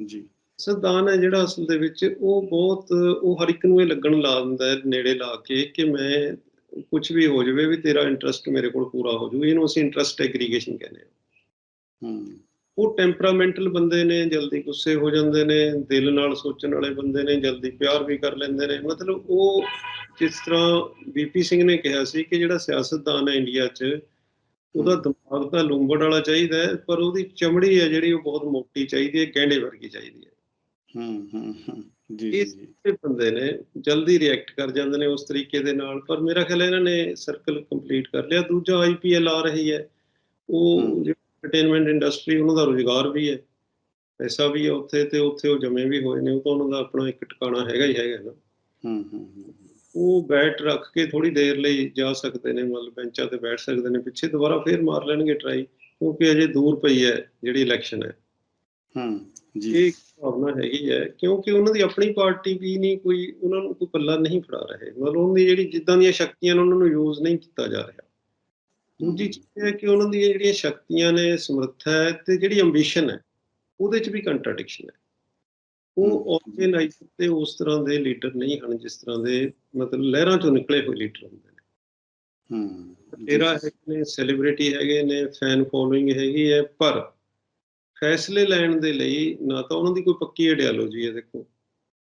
S1: ਜੀ।
S2: ਸਿਆਸਤਦਾਨ ਹੈ ਜਿਹੜਾ ਅਸਲ ਦੇ ਵਿੱਚ ਉਹ ਬਹੁਤ ਉਹ ਹਰ ਇੱਕ ਨੂੰ ਇਹ ਲੱਗਣ ਲਾ ਦਿੰਦਾ ਹੈ ਨੇੜੇ ਲਾ ਕੇ ਕਿ ਮੈਂ ਕੁਝ ਵੀ ਹੋ ਜਾਵੇ ਵੀ ਤੇਰਾ ਇੰਟਰਸਟ ਮੇਰੇ ਕੋਲ ਪੂਰਾ ਹੋ ਜਾਊ। ਇਹਨੂੰ ਅਸੀਂ ਇੰਟਰਸਟ ਐਗਰੀਗੇਸ਼ਨ ਕਹਿੰਦੇ ਹਾਂ।
S1: ਹੂੰ।
S2: ਉਹ ਟੈਂਪਰਾਮੈਂਟਲ ਬੰਦੇ ਨੇ ਜਲਦੀ ਗੁੱਸੇ ਹੋ ਜਾਂਦੇ ਨੇ ਦਿਲ ਨਾਲ ਸੋਚਣ ਵਾਲੇ ਬੰਦੇ ਨੇ ਜਲਦੀ ਪਿਆਰ ਵੀ ਕਰ ਲੈਂਦੇ ਨੇ। ਮਤਲਬ ਉਹ ਜਿਸ ਤਰ੍ਹਾਂ ਬੀਪੀ ਸਿੰਘ ਨੇ ਕਿਹਾ ਸੀ ਕਿ ਜਿਹੜਾ ਸਿਆਸਤਦਾਨ ਹੈ ਇੰਡੀਆ 'ਚ ਉਹਦਾ ਦਿਮਾਗ ਤਾਂ ਲੂੰਬੜ ਵਾਲਾ ਚਾਹੀਦਾ ਪਰ ਉਹਦੀ ਚਮੜੀ ਹੈ ਜਿਹੜੀ ਉਹ ਬਹੁਤ ਮੋਟੀ ਚਾਹੀਦੀ ਹੈ ਗਹਿਣੇ ਵਰਗੀ ਚਾਹੀਦੀ ਹੈ।
S1: ਹੂੰ ਹੂੰ ਜੀ ਜੀ
S2: ਇਹ ਬੰਦੇ ਨੇ ਜਲਦੀ ਰਿਐਕਟ ਕਰ ਜਾਂਦੇ ਨੇ ਉਸ ਤਰੀਕੇ ਦੇ ਨਾਲ। ਪਰ ਮੇਰਾ ਖਿਆਲ ਹੈ ਇਹਨਾਂ ਨੇ ਸਰਕਲ ਕੰਪਲੀਟ ਕਰ ਲਿਆ। ਦੂਜਾ ਆਈਪੀਐਲ ਆ ਰਹੀ ਹੈ। ਉਹ। ਐਂਟਰਟੇਨਮੈਂਟ ਇੰਡਸਟਰੀ ਉਹਨਾਂ ਦਾ ਰੋਜ਼ਗਾਰ ਵੀ ਹੈ। ਪੈਸਾ ਵੀ ਹੈ ਉੱਥੇ ਤੇ ਉੱਥੇ ਉਹ ਜਮੇ ਵੀ ਹੋਏ ਨੇ। ਉਹ ਤਾਂ ਉਹਨਾਂ ਦਾ ਆਪਣਾ ਇੱਕ ਟਿਕਾਣਾ ਹੈਗਾ ਹੀ ਹੈਗਾ ਨਾ।
S1: ਹੂੰ ਹੂੰ
S2: ਉਹ ਬੈਟ ਰੱਖ ਕੇ ਥੋੜੀ ਦੇਰ ਲਈ ਜਾ ਸਕਦੇ ਨੇ। ਮਤਲਬ ਬੈਂਚਾਂ ਤੇ ਬੈਠ ਸਕਦੇ ਨੇ। ਪਿੱਛੇ ਦੁਬਾਰਾ ਫੇਰ ਮਾਰ ਲੈਣਗੇ ਟਰਾਈ ਕਿਉਂਕਿ ਅਜੇ ਦੂਰ ਪਈ ਹੈ ਜਿਹੜੀ ਇਲੈਕਸ਼ਨ ਹੈ।
S1: ਹੂੰ। ਜੀ।
S2: ਇਹ ਭਾਵਨਾ ਹੈਗੀ ਹੈ ਕਿਉਂਕਿ ਉਹਨਾਂ ਦੀ ਆਪਣੀ ਪਾਰਟੀ ਵੀ ਨਹੀਂ ਕੋਈ ਉਹਨਾਂ ਨੂੰ ਕੋਈ ਪੱਲਾ ਨਹੀਂ ਫੜਾ ਰਹੇ। ਮਤਲਬ ਉਹਨਾਂ ਦੀ ਜਿਹੜੀ ਜਿੱਦਾਂ ਦੀਆਂ ਸ਼ਕਤੀਆਂ ਨੇ ਉਹਨਾਂ ਨੂੰ ਯੂਜ਼ ਨਹੀਂ ਕੀਤਾ ਜਾ ਰਿਹਾ। ਦੂਜੀ ਚੀਜ਼ ਇਹ ਹੈ ਕਿ ਉਹਨਾਂ ਦੀਆਂ ਜਿਹੜੀਆਂ ਸ਼ਕਤੀਆਂ ਨੇ ਸਮਰੱਥਾ ਹੈ ਤੇ ਜਿਹੜੀ ਐਂਬੀਸ਼ਨ ਹੈ ਉਹਦੇ 'ਚ ਵੀ ਕੰਟਰਡਿਕਸ਼ਨ ਹੈ। ਉਹ ਆਰਗੇਨਾਈਜ਼ ਤੇ ਉਸ ਤਰ੍ਹਾਂ ਦੇ ਲੀਡਰ ਨਹੀਂ ਹਨ ਜਿਸ ਤਰ੍ਹਾਂ ਦੇ ਮਤਲਬ ਲਹਿਰਾਂ ਚੋਂ ਨਿਕਲੇ ਹੋਏ ਲੀਡਰ ਹੁੰਦੇ ਨੇ।
S1: ਹੂੰ।
S2: ਤੇਰਾ ਹੈਗੇ ਨੇ ਸੈਲੀਬ੍ਰਿਟੀ ਹੈਗੇ ਨੇ ਫੈਨ ਫੋਲੋਇੰਗ ਹੈਗੀ ਹੈ ਪਰ ਫੈਸਲੇ ਲੈਣ ਦੇ ਲਈ ਨਾ ਤਾਂ ਉਹਨਾਂ ਦੀ ਕੋਈ ਪੱਕੀ ਆਈਡੀਓਲੋਜੀ ਹੈ ਦੇਖੋ।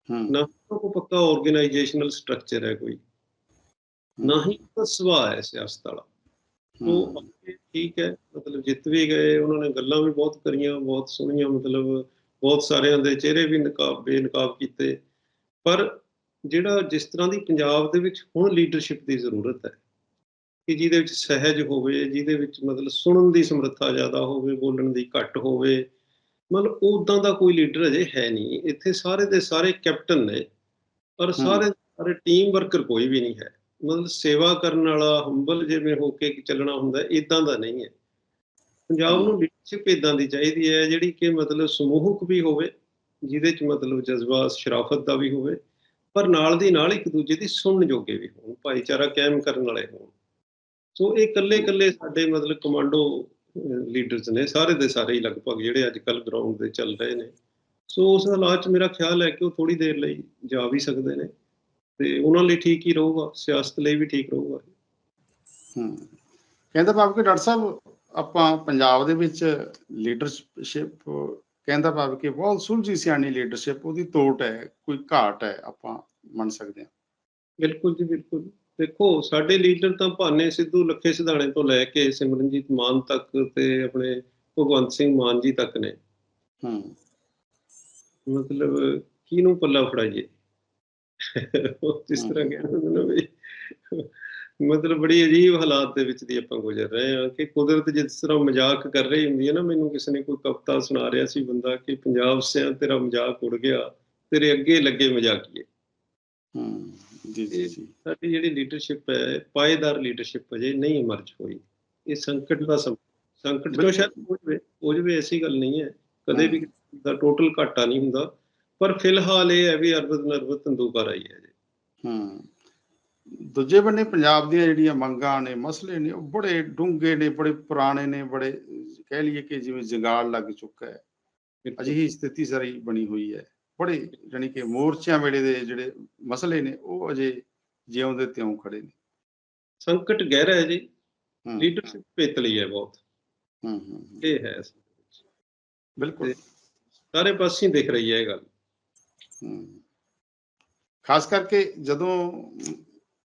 S2: ਨਾ ਕੋਲ ਪੱਕਾ ਆਰਗੇਨਾਈਜੇਸ਼ਨਲ ਸਟਰਕਚਰ ਹੈ ਕੋਈ। ਨਾ ਹੀ ਸੁਭਾਅ ਹੈ ਸਿਆਸਤ ਵਾਲਾ। ਉਹ ਠੀਕ ਹੈ ਮਤਲਬ ਜਿੱਤ ਵੀ ਗਏ ਉਹਨਾਂ ਨੇ ਗੱਲਾਂ ਵੀ ਬਹੁਤ ਕਰੀਆਂ ਬਹੁਤ ਸੋਹਣੀਆਂ ਮਤਲਬ ਬਹੁਤ ਸਾਰਿਆਂ ਦੇ ਚਿਹਰੇ ਵੀ ਨਕਾਬ ਬੇਨਕਾਬ ਕੀਤੇ। ਪਰ ਜਿਹੜਾ ਜਿਸ ਤਰ੍ਹਾਂ ਦੀ ਪੰਜਾਬ ਦੇ ਵਿੱਚ ਹੁਣ ਲੀਡਰਸ਼ਿਪ ਦੀ ਜ਼ਰੂਰਤ ਹੈ ਕਿ ਜਿਹਦੇ ਵਿੱਚ ਸਹਿਜ ਹੋਵੇ ਜਿਹਦੇ ਵਿੱਚ ਮਤਲਬ ਸੁਣਨ ਦੀ ਸਮਰੱਥਾ ਜ਼ਿਆਦਾ ਹੋਵੇ ਬੋਲਣ ਦੀ ਘੱਟ ਹੋਵੇ ਮਤਲਬ ਉਦਾਂ ਦਾ ਕੋਈ ਲੀਡਰ ਅਜੇ ਹੈ ਨਹੀਂ। ਇੱਥੇ ਸਾਰੇ ਦੇ ਸਾਰੇ ਕੈਪਟਨ ਨੇ ਪਰ ਸਾਰੇ ਸਾਰੇ ਟੀਮ ਵਰਕਰ ਕੋਈ ਵੀ ਨਹੀਂ ਹੈ। ਮਤਲਬ ਸੇਵਾ ਕਰਨ ਵਾਲਾ ਹੰਬਲ ਜਿਵੇਂ ਹੋ ਕੇ ਚੱਲਣਾ ਹੁੰਦਾ ਇਦਾਂ ਦਾ ਨਹੀਂ ਹੈ। ਪੰਜਾਬ ਨੂੰ ਲੀਡਰਸ਼ਿਪ ਇਦਾਂ ਦੀ ਚਾਹੀਦੀ ਹੈ ਜਿਹੜੀ ਕਿ ਮਤਲਬ ਸਮੂਹਕ ਵੀ ਹੋਵੇ ਜਿਹਦੇ ਚ ਮਤਲਬ ਜਜ਼ਬਾ ਸ਼ਰਾਫਤ ਦਾ ਵੀ ਹੋਵੇ ਪਰ ਨਾਲ ਦੀ ਨਾਲ ਇੱਕ ਦੂਜੇ ਦੀ ਸੁਣਨ ਜੋਗੇ ਵੀ ਹੋਣ ਭਾਈਚਾਰਾ ਕਾਇਮ ਕਰਨ ਵਾਲੇ ਹੋਣ। ਸੋ ਇਹ ਇਕੱਲੇ ਇਕੱਲੇ ਸਾਡੇ ਮਤਲਬ ਕਮਾਂਡੋ ਲੀਡਰਸ ਨੇ ਸਾਰੇ ਦੇ ਸਾਰੇ ਹੀ ਲਗਭਗ ਜਿਹੜੇ ਅੱਜ ਕੱਲ ਗਰਾਊਂਡ ਤੇ ਚੱਲ ਰਹੇ ਨੇ। ਸੋ ਉਸ ਹਾਲਾਤ 'ਚ ਮੇਰਾ ਖਿਆਲ ਹੈ ਕਿ ਉਹ ਥੋੜੀ ਦੇਰ ਲਈ ਜਾ ਵੀ ਸਕਦੇ ਨੇ ਤੇ ਉਹਨਾਂ ਲਈ ਠੀਕ ਹੀ ਰਹੂਗਾ ਸਿਆਸਤ ਲਈ ਵੀ ਠੀਕ ਰਹੂਗਾ।
S1: ਹੂੰ। ਕਹਿੰਦਾ ਭਾਵ ਕਿ ਡਾਕਟਰ ਸਾਹਿਬ ਆਪਾਂ ਪੰਜਾਬ ਦੇ ਵਿੱਚ ਲੀਡਰਸ਼ਿਪ ਕਹਿੰਦਾ ਭਾਵ ਕਿ ਬਹੁਤ ਸੁਲਝੀ ਸਿਆਣੀ ਲੀਡਰਸ਼ਿਪ ਉਹਦੀ ਤੋਟ ਹੈ ਕੋਈ ਘਾਟ ਹੈ ਆਪਾਂ ਮੰਨ ਸਕਦੇ ਹਾਂ।
S2: ਬਿਲਕੁਲ ਜੀ ਬਿਲਕੁਲ। ਦੇਖੋ ਸਾਡੇ ਲੀਡਰ ਤਾਂ ਭਾਨੇ ਸਿੱਧੂ ਲੱਖੇ ਸਿਧਾਣੇ ਤੋਂ ਲੈ ਕੇ ਸਿਮਰਨਜੀਤ ਮਾਨ ਤੱਕ ਤੇ ਆਪਣੇ ਭਗਵੰਤ ਸਿੰਘ ਮਾਨ ਜੀ ਤੱਕ ਨੇ।
S1: ਹੂੰ।
S2: ਮਤਲਬ ਕਿਹਨੂੰ ਪੱਲਾ ਫੜਾਈਏ? ਜਿਸ ਤਰ੍ਹਾਂ ਕਹਿੰਦੇ ਨੇ ਵੀ? ਮਤਲਬ ਬੜੀ ਅਜੀਬ ਹਾਲਾਤ ਦੇ ਵਿੱਚ ਦੀ ਆਪਾਂ ਗੁਜ਼ਰ ਰਹੇ ਹਾਂ ਕਿ ਕੁਦਰਤ ਜਿਸ ਤਰ੍ਹਾਂ ਮਜ਼ਾਕ ਕਰ ਰਹੀ ਹੁੰਦੀ ਹੈ ਨਾ ਮੈਨੂੰ ਕਿਸੇ ਨੇ ਕੋਈ ਕਵਿਤਾ ਸੁਣਾ ਰਿਹਾ ਸੀ ਬੰਦਾ ਕਿ ਪੰਜਾਬ ਸਿਆਂ ਤੇਰਾ ਮਜ਼ਾਕ ਉੜ ਗਿਆ ਤੇਰੇ ਅੱਗੇ ਲੱਗੇ ਮਜ਼ਾਕੀਏ।
S1: ਹੂੰ। ਜੀ ਜੀ
S2: ਸਾਡੀ ਜਿਹੜੀ ਲੀਡਰਸ਼ਿਪ ਹੈ ਪਾਏਦਾਰ ਲੀਡਰਸ਼ਿਪ ਅਜੇ ਨਹੀਂ ਇਮਰਜ ਹੋਈ। ਇਹ ਸੰਕਟ ਦਾ ਸੰਕਟ ਤੋਂ ਸ਼ਾਇਦ ਹੋ ਜਵੇ ਹੋ ਜਵੇ ਐਸੀ ਗੱਲ ਨਹੀਂ ਹੈ। ਕਦੇ ਵੀ ਦਾ ਟੋਟਲ ਘਾਟਾ ਨਹੀਂ ਹੁੰਦਾ। ਪਰ ਫਿਲਹਾਲ ਇਹ ਹੈ ਵੀ ਅਰਬਤ ਨਰਬਤ ਤੰਦੂਕਰ ਆਈ ਹੈ ਜੀ।
S1: ਹੂੰ। ਦੂਜੇ ਬੰਨੇ ਪੰਜਾਬ ਦੀਆਂ ਜਿਹੜੀਆਂ ਮੰਗਾਂ ਨੇ ਮਸਲੇ ਨੇ ਉਹ ਬੜੇ ਡੂੰਘੇ ਨੇ ਬੜੇ ਪੁਰਾਣੇ ਨੇ ਬੜੇ ਕਹਿ ਲਈਏ ਕਿ ਜਿਵੇਂ ਜੰਗਾਲ ਲੱਗ ਚੁੱਕਾ ਹੈ। ਅਜਿਹੀ ਸਥਿਤੀ ਸਾਰੀ ਬਣੀ ਹੋਈ ਹੈ। ਬੜੇ ਜਾਨੀ ਕਿ ਮੋਰਚਿਆਂ ਵੇਲੇ ਦੇ ਜਿਹੜੇ ਮਸਲੇ ਨੇ ਉਹ ਅਜੇ ਜਿਉਂਦੇ ਤਿਉਂ ਖੜੇ ਨੇ।
S2: ਸੰਕਟ ਗਹਿਰਾ ਹੈ ਜੀ। ਲੀਡਰਸ਼ਿਪ ਪੇਤਲੀ ਹੈ ਬਹੁਤ।
S1: ਹੂੰ ਹੂੰ
S2: ਇਹ ਹੈ।
S1: ਬਿਲਕੁਲ।
S2: ਸਾਰੇ ਪਾਸੇ ਦਿਖ ਰਹੀ ਹੈ ਇਹ ਗੱਲ।
S1: ਹੂੰ। ਖਾਸ ਕਰਕੇ ਜਦੋਂ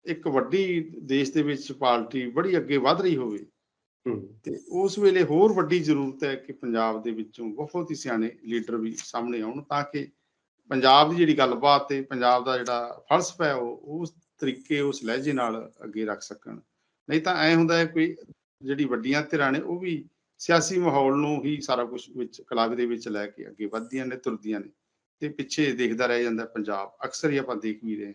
S1: ਇੱਕ ਵੱਡੀ ਦੇਸ਼ ਦੇ ਵਿੱਚ ਪਾਰਟੀ ਬੜੀ ਅੱਗੇ ਵਧ ਰਹੀ ਹੋਵੇ ਤੇ ਉਸ ਵੇਲੇ ਹੋਰ ਵੱਡੀ ਜ਼ਰੂਰਤ ਹੈ ਕਿ ਪੰਜਾਬ ਦੇ ਵਿੱਚੋਂ ਬਹੁਤ ਹੀ ਸਿਆਣੇ ਲੀਡਰ ਵੀ ਸਾਹਮਣੇ ਆਉਣ ਤਾਂ ਕਿ ਪੰਜਾਬ ਦੀ ਜਿਹੜੀ ਗੱਲਬਾਤ ਤੇ ਪੰਜਾਬ ਦਾ ਜਿਹੜਾ ਫਲਸਫਾ ਹੈ, ਉਹ ਉਸ ਤਰੀਕੇ, ਉਸ ਲਹਿਜੇ ਨਾਲ ਅੱਗੇ ਰੱਖ ਸਕਣ। ਨਹੀਂ ਤਾਂ ਐ ਹੁੰਦਾ ਹੈ, ਕੋਈ ਜਿਹੜੀ ਵੱਡੀਆਂ ਧਿਰਾਂ ਨੇ, ਉਹ ਵੀ ਸਿਆਸੀ ਮਾਹੌਲ ਨੂੰ ਹੀ ਸਾਰਾ ਕੁਝ ਵਿੱਚ, ਕਲੱਬ ਦੇ ਵਿੱਚ ਲੈ ਕੇ ਅੱਗੇ ਵਧਦੀਆਂ ਨੇ, ਤੁਰਦੀਆਂ ਨੇ। ਤੇ ਪਿੱਛੇ ਦੇਖਦਾ ਰਹਿ ਜਾਂਦਾ ਪੰਜਾਬ। ਅਕਸਰ ਹੀ ਆਪਾਂ ਦੇਖ ਵੀ ਰਹੇ ਹਾਂ।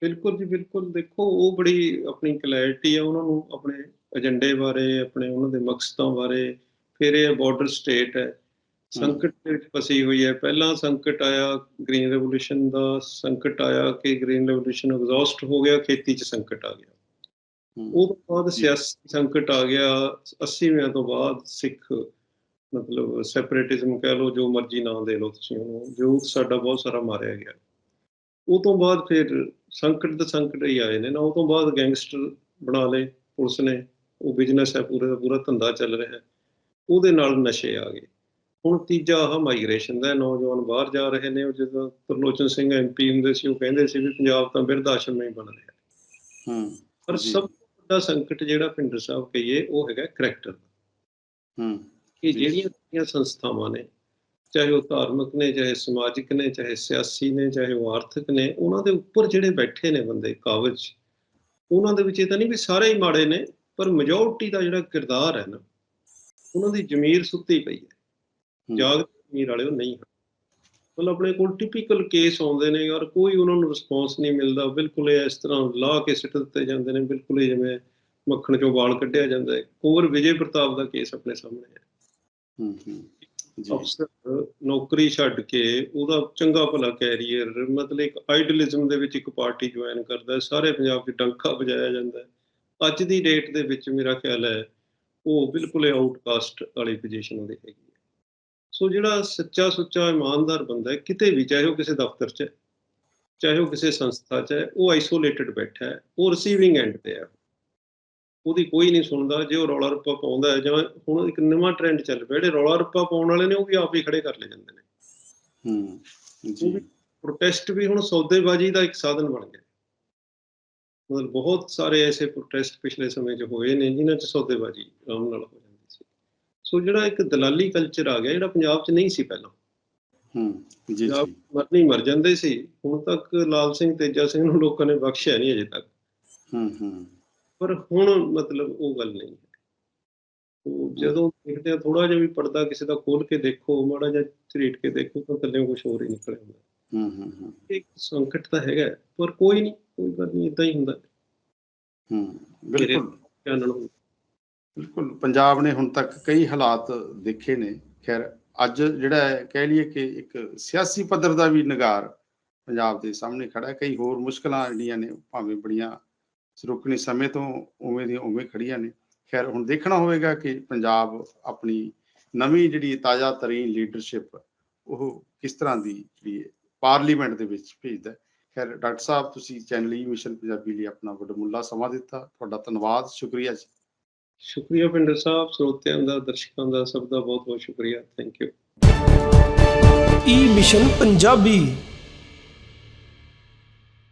S2: ਬਿਲਕੁਲ ਜੀ, ਬਿਲਕੁਲ। ਦੇਖੋ, ਉਹ ਬੜੀ ਆਪਣੀ ਕਲੈਰਿਟੀ ਆ ਉਹਨਾਂ ਨੂੰ ਆਪਣੇ ਏਜੰਡੇ ਬਾਰੇ, ਆਪਣੇ ਉਹਨਾਂ ਦੇ ਮਕਸਦਾਂ ਬਾਰੇ। ਫਿਰ ਇਹ ਬਾਰਡਰ ਸਟੇਟ ਹੈ। ਸੰਕਟ ਦੇ ਵਿੱਚ ਫਸੀ ਹੋਈ ਹੈ। ਪਹਿਲਾਂ ਸੰਕਟ ਆਇਆ ਗ੍ਰੀਨ ਰੈਵੋਲੂਸ਼ਨ ਦਾ ਸੰਕਟ ਆਇਆ ਕਿ ਗ੍ਰੀਨ ਰੈਵੋਲੂਸ਼ਨ ਐਗਜ਼ੌਸਟ ਹੋ ਗਿਆ ਖੇਤੀ 'ਚ ਸੰਕਟ ਆ ਗਿਆ। ਉਹ ਤੋਂ ਬਾਅਦ ਸਿਆਸੀ ਸੰਕਟ ਆ ਗਿਆ। 80ਵਿਆਂ ਤੋਂ ਬਾਅਦ ਸਿੱਖ ਮਤਲਬ ਸੈਪਰੇਟਿਜ਼ਮ ਕਹਿ ਲਓ ਜੋ ਮਰਜ਼ੀ ਨਾਂ ਦੇ ਲਓ ਤੁਸੀਂ ਉਹਨੂੰ ਜੋ ਸਾਡਾ ਬਹੁਤ ਸਾਰਾ ਮਾਰਿਆ ਗਿਆ। ਉਹ ਤੋਂ ਬਾਅਦ ਫਿਰ ਸੰਕਟ ਤੇ ਸੰਕਟ ਹੀ ਆਏ ਨੇ ਨਾ। ਉਹ ਤੋਂ ਬਾਅਦ ਗੈਂਗਸਟਰ ਬਣਾ ਲਏ ਪੁਲਿਸ ਨੇ। ਉਹ ਬਿਜ਼ਨਸ ਹੈ ਪੂਰੇ ਦਾ ਪੂਰਾ ਧੰਦਾ ਚੱਲ ਰਿਹਾ। ਉਹਦੇ ਨਾਲ ਨਸ਼ੇ ਆ ਗਏ। ਹੁਣ ਤੀਜਾ ਆਹ ਮਾਈਗ੍ਰੇਸ਼ਨ ਦਾ ਨੌਜਵਾਨ ਬਾਹਰ ਜਾ ਰਹੇ ਨੇ ਉਹ ਜਦੋਂ ਤਰਲੋਚਨ ਸਿੰਘ ਐਮਪੀ ਹੁੰਦੇ ਸੀ ਉਹ ਕਹਿੰਦੇ ਸੀ ਵੀ ਪੰਜਾਬ ਤਾਂ ਬਿਰਧ ਆਸ਼ਰਮ ਹੀ ਬਣ ਰਿਹਾ
S1: ਹੂੰ
S2: ਪਰ। ਸਭ ਤੋਂ ਵੱਡਾ ਸੰਕਟ ਜਿਹੜਾ ਭਿੰਡਰ ਸਾਹਿਬ ਕਹੀਏ ਉਹ ਹੈਗਾ ਕਰੈਕਟਰ
S1: ਹੂੰ
S2: ਕਿ। ਜਿਹੜੀਆਂ ਸੰਸਥਾਵਾਂ ਨੇ ਚਾਹੇ ਉਹ ਧਾਰਮਿਕ ਨੇ ਚਾਹੇ ਸਮਾਜਿਕ ਨੇ ਚਾਹੇ ਸਿਆਸੀ ਨੇ ਚਾਹੇ ਉਹ ਆਰਥਿਕ ਨੇ ਉਹਨਾਂ ਦੇ ਉੱਪਰ ਜਿਹੜੇ ਬੈਠੇ ਨੇ ਬੰਦੇ ਕਾਬਜ ਉਹਨਾਂ ਦੇ ਵਿੱਚ ਇਹ ਤਾਂ ਨਹੀਂ ਵੀ ਸਾਰੇ ਹੀ ਮਾੜੇ ਨੇ ਪਰ ਮੈਜੋਰਟੀ ਦਾ ਜਿਹੜਾ ਕਿਰਦਾਰ ਹੈ ਨਾ ਉਹਨਾਂ ਦੀ ਜ਼ਮੀਰ ਸੁੱਤੀ ਪਈ ਹੈ
S1: ਹੂੰ,
S2: ਜਾਗਦੀ ਜ਼ਮੀਰ ਵਾਲੇ ਉਹ ਨਹੀਂ ਹਨ। ਮਤਲਬ ਆਪਣੇ ਕੋਲ ਟਿਪੀਕਲ ਕੇਸ ਆਉਂਦੇ ਨੇ ਯਾਰ ਕੋਈ ਉਹਨਾਂ ਨੂੰ ਰਿਸਪੌਂਸ ਨਹੀਂ ਮਿਲਦਾ। ਬਿਲਕੁਲ ਇਸ ਤਰ੍ਹਾਂ ਲਾ ਕੇ ਸਿੱਟ ਦਿੱਤੇ ਜਾਂਦੇ ਨੇ। ਬਿਲਕੁਲ ਜਿਵੇਂ ਮੱਖਣ ਚੋਂ ਵਾਲ ਕੱਢਿਆ ਜਾਂਦਾ ਹੈ। ਕੁੰਵਰ ਵਿਜੇ ਪ੍ਰਤਾਪ ਦਾ ਕੇਸ ਆਪਣੇ ਸਾਹਮਣੇ ਹੈ।
S1: ਹੂੰ ਹੂੰ। ਜੀ।
S2: ਅਫਸਰ ਨੌਕਰੀ ਛੱਡ ਕੇ ਉਹਦਾ ਚੰਗਾ ਭਲਾ ਕੈਰੀਅਰ ਮਤਲਬ ਇੱਕ ਆਈਡਲਿਜ਼ਮ ਦੇ ਵਿੱਚ ਇੱਕ ਪਾਰਟੀ ਜੁਆਇਨ ਕਰਦਾ ਹੈ। ਸਾਰੇ ਪੰਜਾਬ 'ਚ ਡੰਕਾ ਵਜਾਇਆ ਜਾਂਦਾ ਹੈ। ਅੱਜ ਦੀ ਡੇਟ ਦੇ ਵਿੱਚ ਮੇਰਾ ਖਿਆਲ ਹੈ ਉਹ ਬਿਲਕੁਲ ਆਊਟਕਾਸਟ ਵਾਲੀ ਪੋਜੀਸ਼ਨ ਉਹਦੀ ਹੈਗੀ ਹੈ। ਸੋ ਜਿਹੜਾ ਸੱਚਾ ਸੁੱਚਾ ਇਮਾਨਦਾਰ ਬੰਦਾ ਹੈ ਕਿਤੇ ਵੀ ਚਾਹੇ ਉਹ ਕਿਸੇ ਦਫ਼ਤਰ 'ਚ ਚਾਹੇ ਉਹ ਕਿਸੇ ਸੰਸਥਾ 'ਚ ਹੈ ਉਹ ਆਈਸੋਲੇਟਡ ਬੈਠਾ ਹੈ ਉਹ ਰਿਸੀਵਿੰਗ ਐਂਡ ਤੇ ਹੈ। ਉਹਦੀ ਕੋਈ ਨਹੀਂ ਸੁਣਦਾ ਜੇ ਉਹ ਰੌਲਾ ਰੱਪਾ ਪਾਉਂਦਾ ਹੈ ਜਾਂ ਹੁਣ ਇੱਕ ਨਵਾਂ ਟ੍ਰੈਂਡ ਚੱਲ ਪਿਆ ਜਿਹੜੇ ਰੌਲਾ ਰੱਪਾ ਪਾਉਣ ਵਾਲੇ ਨੇ ਉਹ ਵੀ ਆਪ ਹੀ ਖੜੇ ਕਰ ਲੈ ਜਾਂਦੇ ਨੇ।
S1: ਹੂੰ ਜੀ।
S2: ਪ੍ਰੋਟੈਸਟ ਵੀ ਹੁਣ ਸੌਦੇਬਾਜ਼ੀ ਦਾ ਇੱਕ ਸਾਧਨ ਬਣ ਗਿਆ। ਮਤਲਬ ਬਹੁਤ ਸਾਰੇ ਐਸੇ ਪ੍ਰੋਟੈਸਟ ਪਿਛਲੇ ਸਮੇਂ 'ਚ ਹੋਏ ਨੇ ਜਿਨ੍ਹਾਂ 'ਚ ਸੌਦੇਬਾਜ਼ੀ ਆਰਾਮ ਨਾਲ ਹੋ ਜਾਂਦੀ ਸੀ ਜਿਹੜਾ ਇੱਕ ਦਲਾਲੀ ਕਲਚਰ ਆ ਗਿਆ ਜਿਹੜਾ ਪੰਜਾਬ 'ਚ ਨਹੀਂ ਸੀ ਪਹਿਲਾਂ।
S1: ਹੂੰ ਜੀ ਜੀ।
S2: ਮਰਨੀ ਮਰ ਜਾਂਦੇ ਸੀ। ਹੁਣ ਤੱਕ ਲਾਲ ਸਿੰਘ ਤੇਜਾ ਸਿੰਘ ਨੂੰ ਲੋਕਾਂ ਨੇ ਬਖਸ਼ਿਆ ਨਹੀਂ ਅਜੇ ਤੱਕ।
S1: ਹੂੰ ਹੂੰ।
S2: ਪਰ ਹੁਣ ਮਤਲਬ ਉਹ ਗੱਲ ਨਹੀਂ ਹੈ। ਜਦੋਂ ਦੇਖਦੇ ਆ ਥੋੜਾ ਜਿਹਾ ਵੀ ਪਰਦਾ ਕਿਸੇ ਦਾ ਖੋਲ ਕੇ ਦੇਖੋ ਮਾੜਾ ਜਿਹਾ ਝਰੀਟ ਕੇ ਦੇਖੋ ਤਾਂ ਥੱਲੇ ਕੁਝ ਹੋਰ ਹੀ ਨਿਕਲ ਆਉਂਦਾ
S1: ਹੂੰ ਹੂੰ ਹੂੰ।
S2: ਇੱਕ ਸੰਕਟ ਤਾਂ ਹੈਗਾ ਪਰ ਕੋਈ ਨਹੀਂ ਕੋਈ ਗੱਲ ਨਹੀਂ ਇਦਾਂ ਹੀ ਹੁੰਦਾ।
S1: ਹੂੰ ਬਿਲਕੁਲ। ਬਿਲਕੁਲ ਪੰਜਾਬ ਨੇ ਹੁਣ ਤੱਕ ਕਈ ਹਾਲਾਤ ਦੇਖੇ ਨੇ। ਖੈਰ ਅੱਜ ਜਿਹੜਾ ਕਹਿ ਲਈਏ ਕਿ ਇੱਕ ਸਿਆਸੀ ਪੱਧਰ ਦਾ ਵੀ ਨਿਗਾਰ ਪੰਜਾਬ ਦੇ ਸਾਹਮਣੇ ਖੜਾ ਹੈ। ਕਈ ਹੋਰ ਮੁਸ਼ਕਲਾਂ ਜਿਹੜੀਆਂ ਨੇ ਭਾਵੇਂ ਬੜੀਆਂ ਸਰੁਕਣੇ ਸਮੇਂ ਤੋਂ ਉਵੇਂ ਦੀਆਂ ਉਵੇਂ ਖੜੀਆਂ ਨੇ। ਖੈਰ ਹੁਣ ਦੇਖਣਾ ਹੋਵੇਗਾ ਕਿ ਪੰਜਾਬ ਆਪਣੀ ਨਵੀਂ ਜਿਹੜੀ ਤਾਜ਼ਾ ਤਰੀਨ ਲੀਡਰਸ਼ਿਪ ਉਹ ਕਿਸ ਤਰ੍ਹਾਂ ਦੀ ਜਿਹੜੀ ਹੈ, ਪਾਰਲੀਮੈਂਟ ਦੇ ਵਿੱਚ ਭੇਜਦਾ ਖੈਰ ਡਾਕਟਰ ਸਾਹਿਬ ਤੁਸੀਂ channel e E mission Punjabi ਲਈ ਆਪਣਾ ਵੱਡਮੁੱਲਾ ਸਮਾਂ ਦਿੱਤਾ। ਤੁਹਾਡਾ ਧੰਨਵਾਦ ਸ਼ੁਕਰੀਆ ਜੀ।
S2: ਸ਼ੁਕਰੀਆ ਪਿੰਡਰ ਸਾਹਿਬ, ਸਰੋਤਿਆਂ ਦਾ, ਦਰਸ਼ਕਾਂ ਦਾ ਸਭ ਦਾ ਬਹੁਤ ਬਹੁਤ ਸ਼ੁਕਰੀਆ। Thank you
S3: E mission Punjabi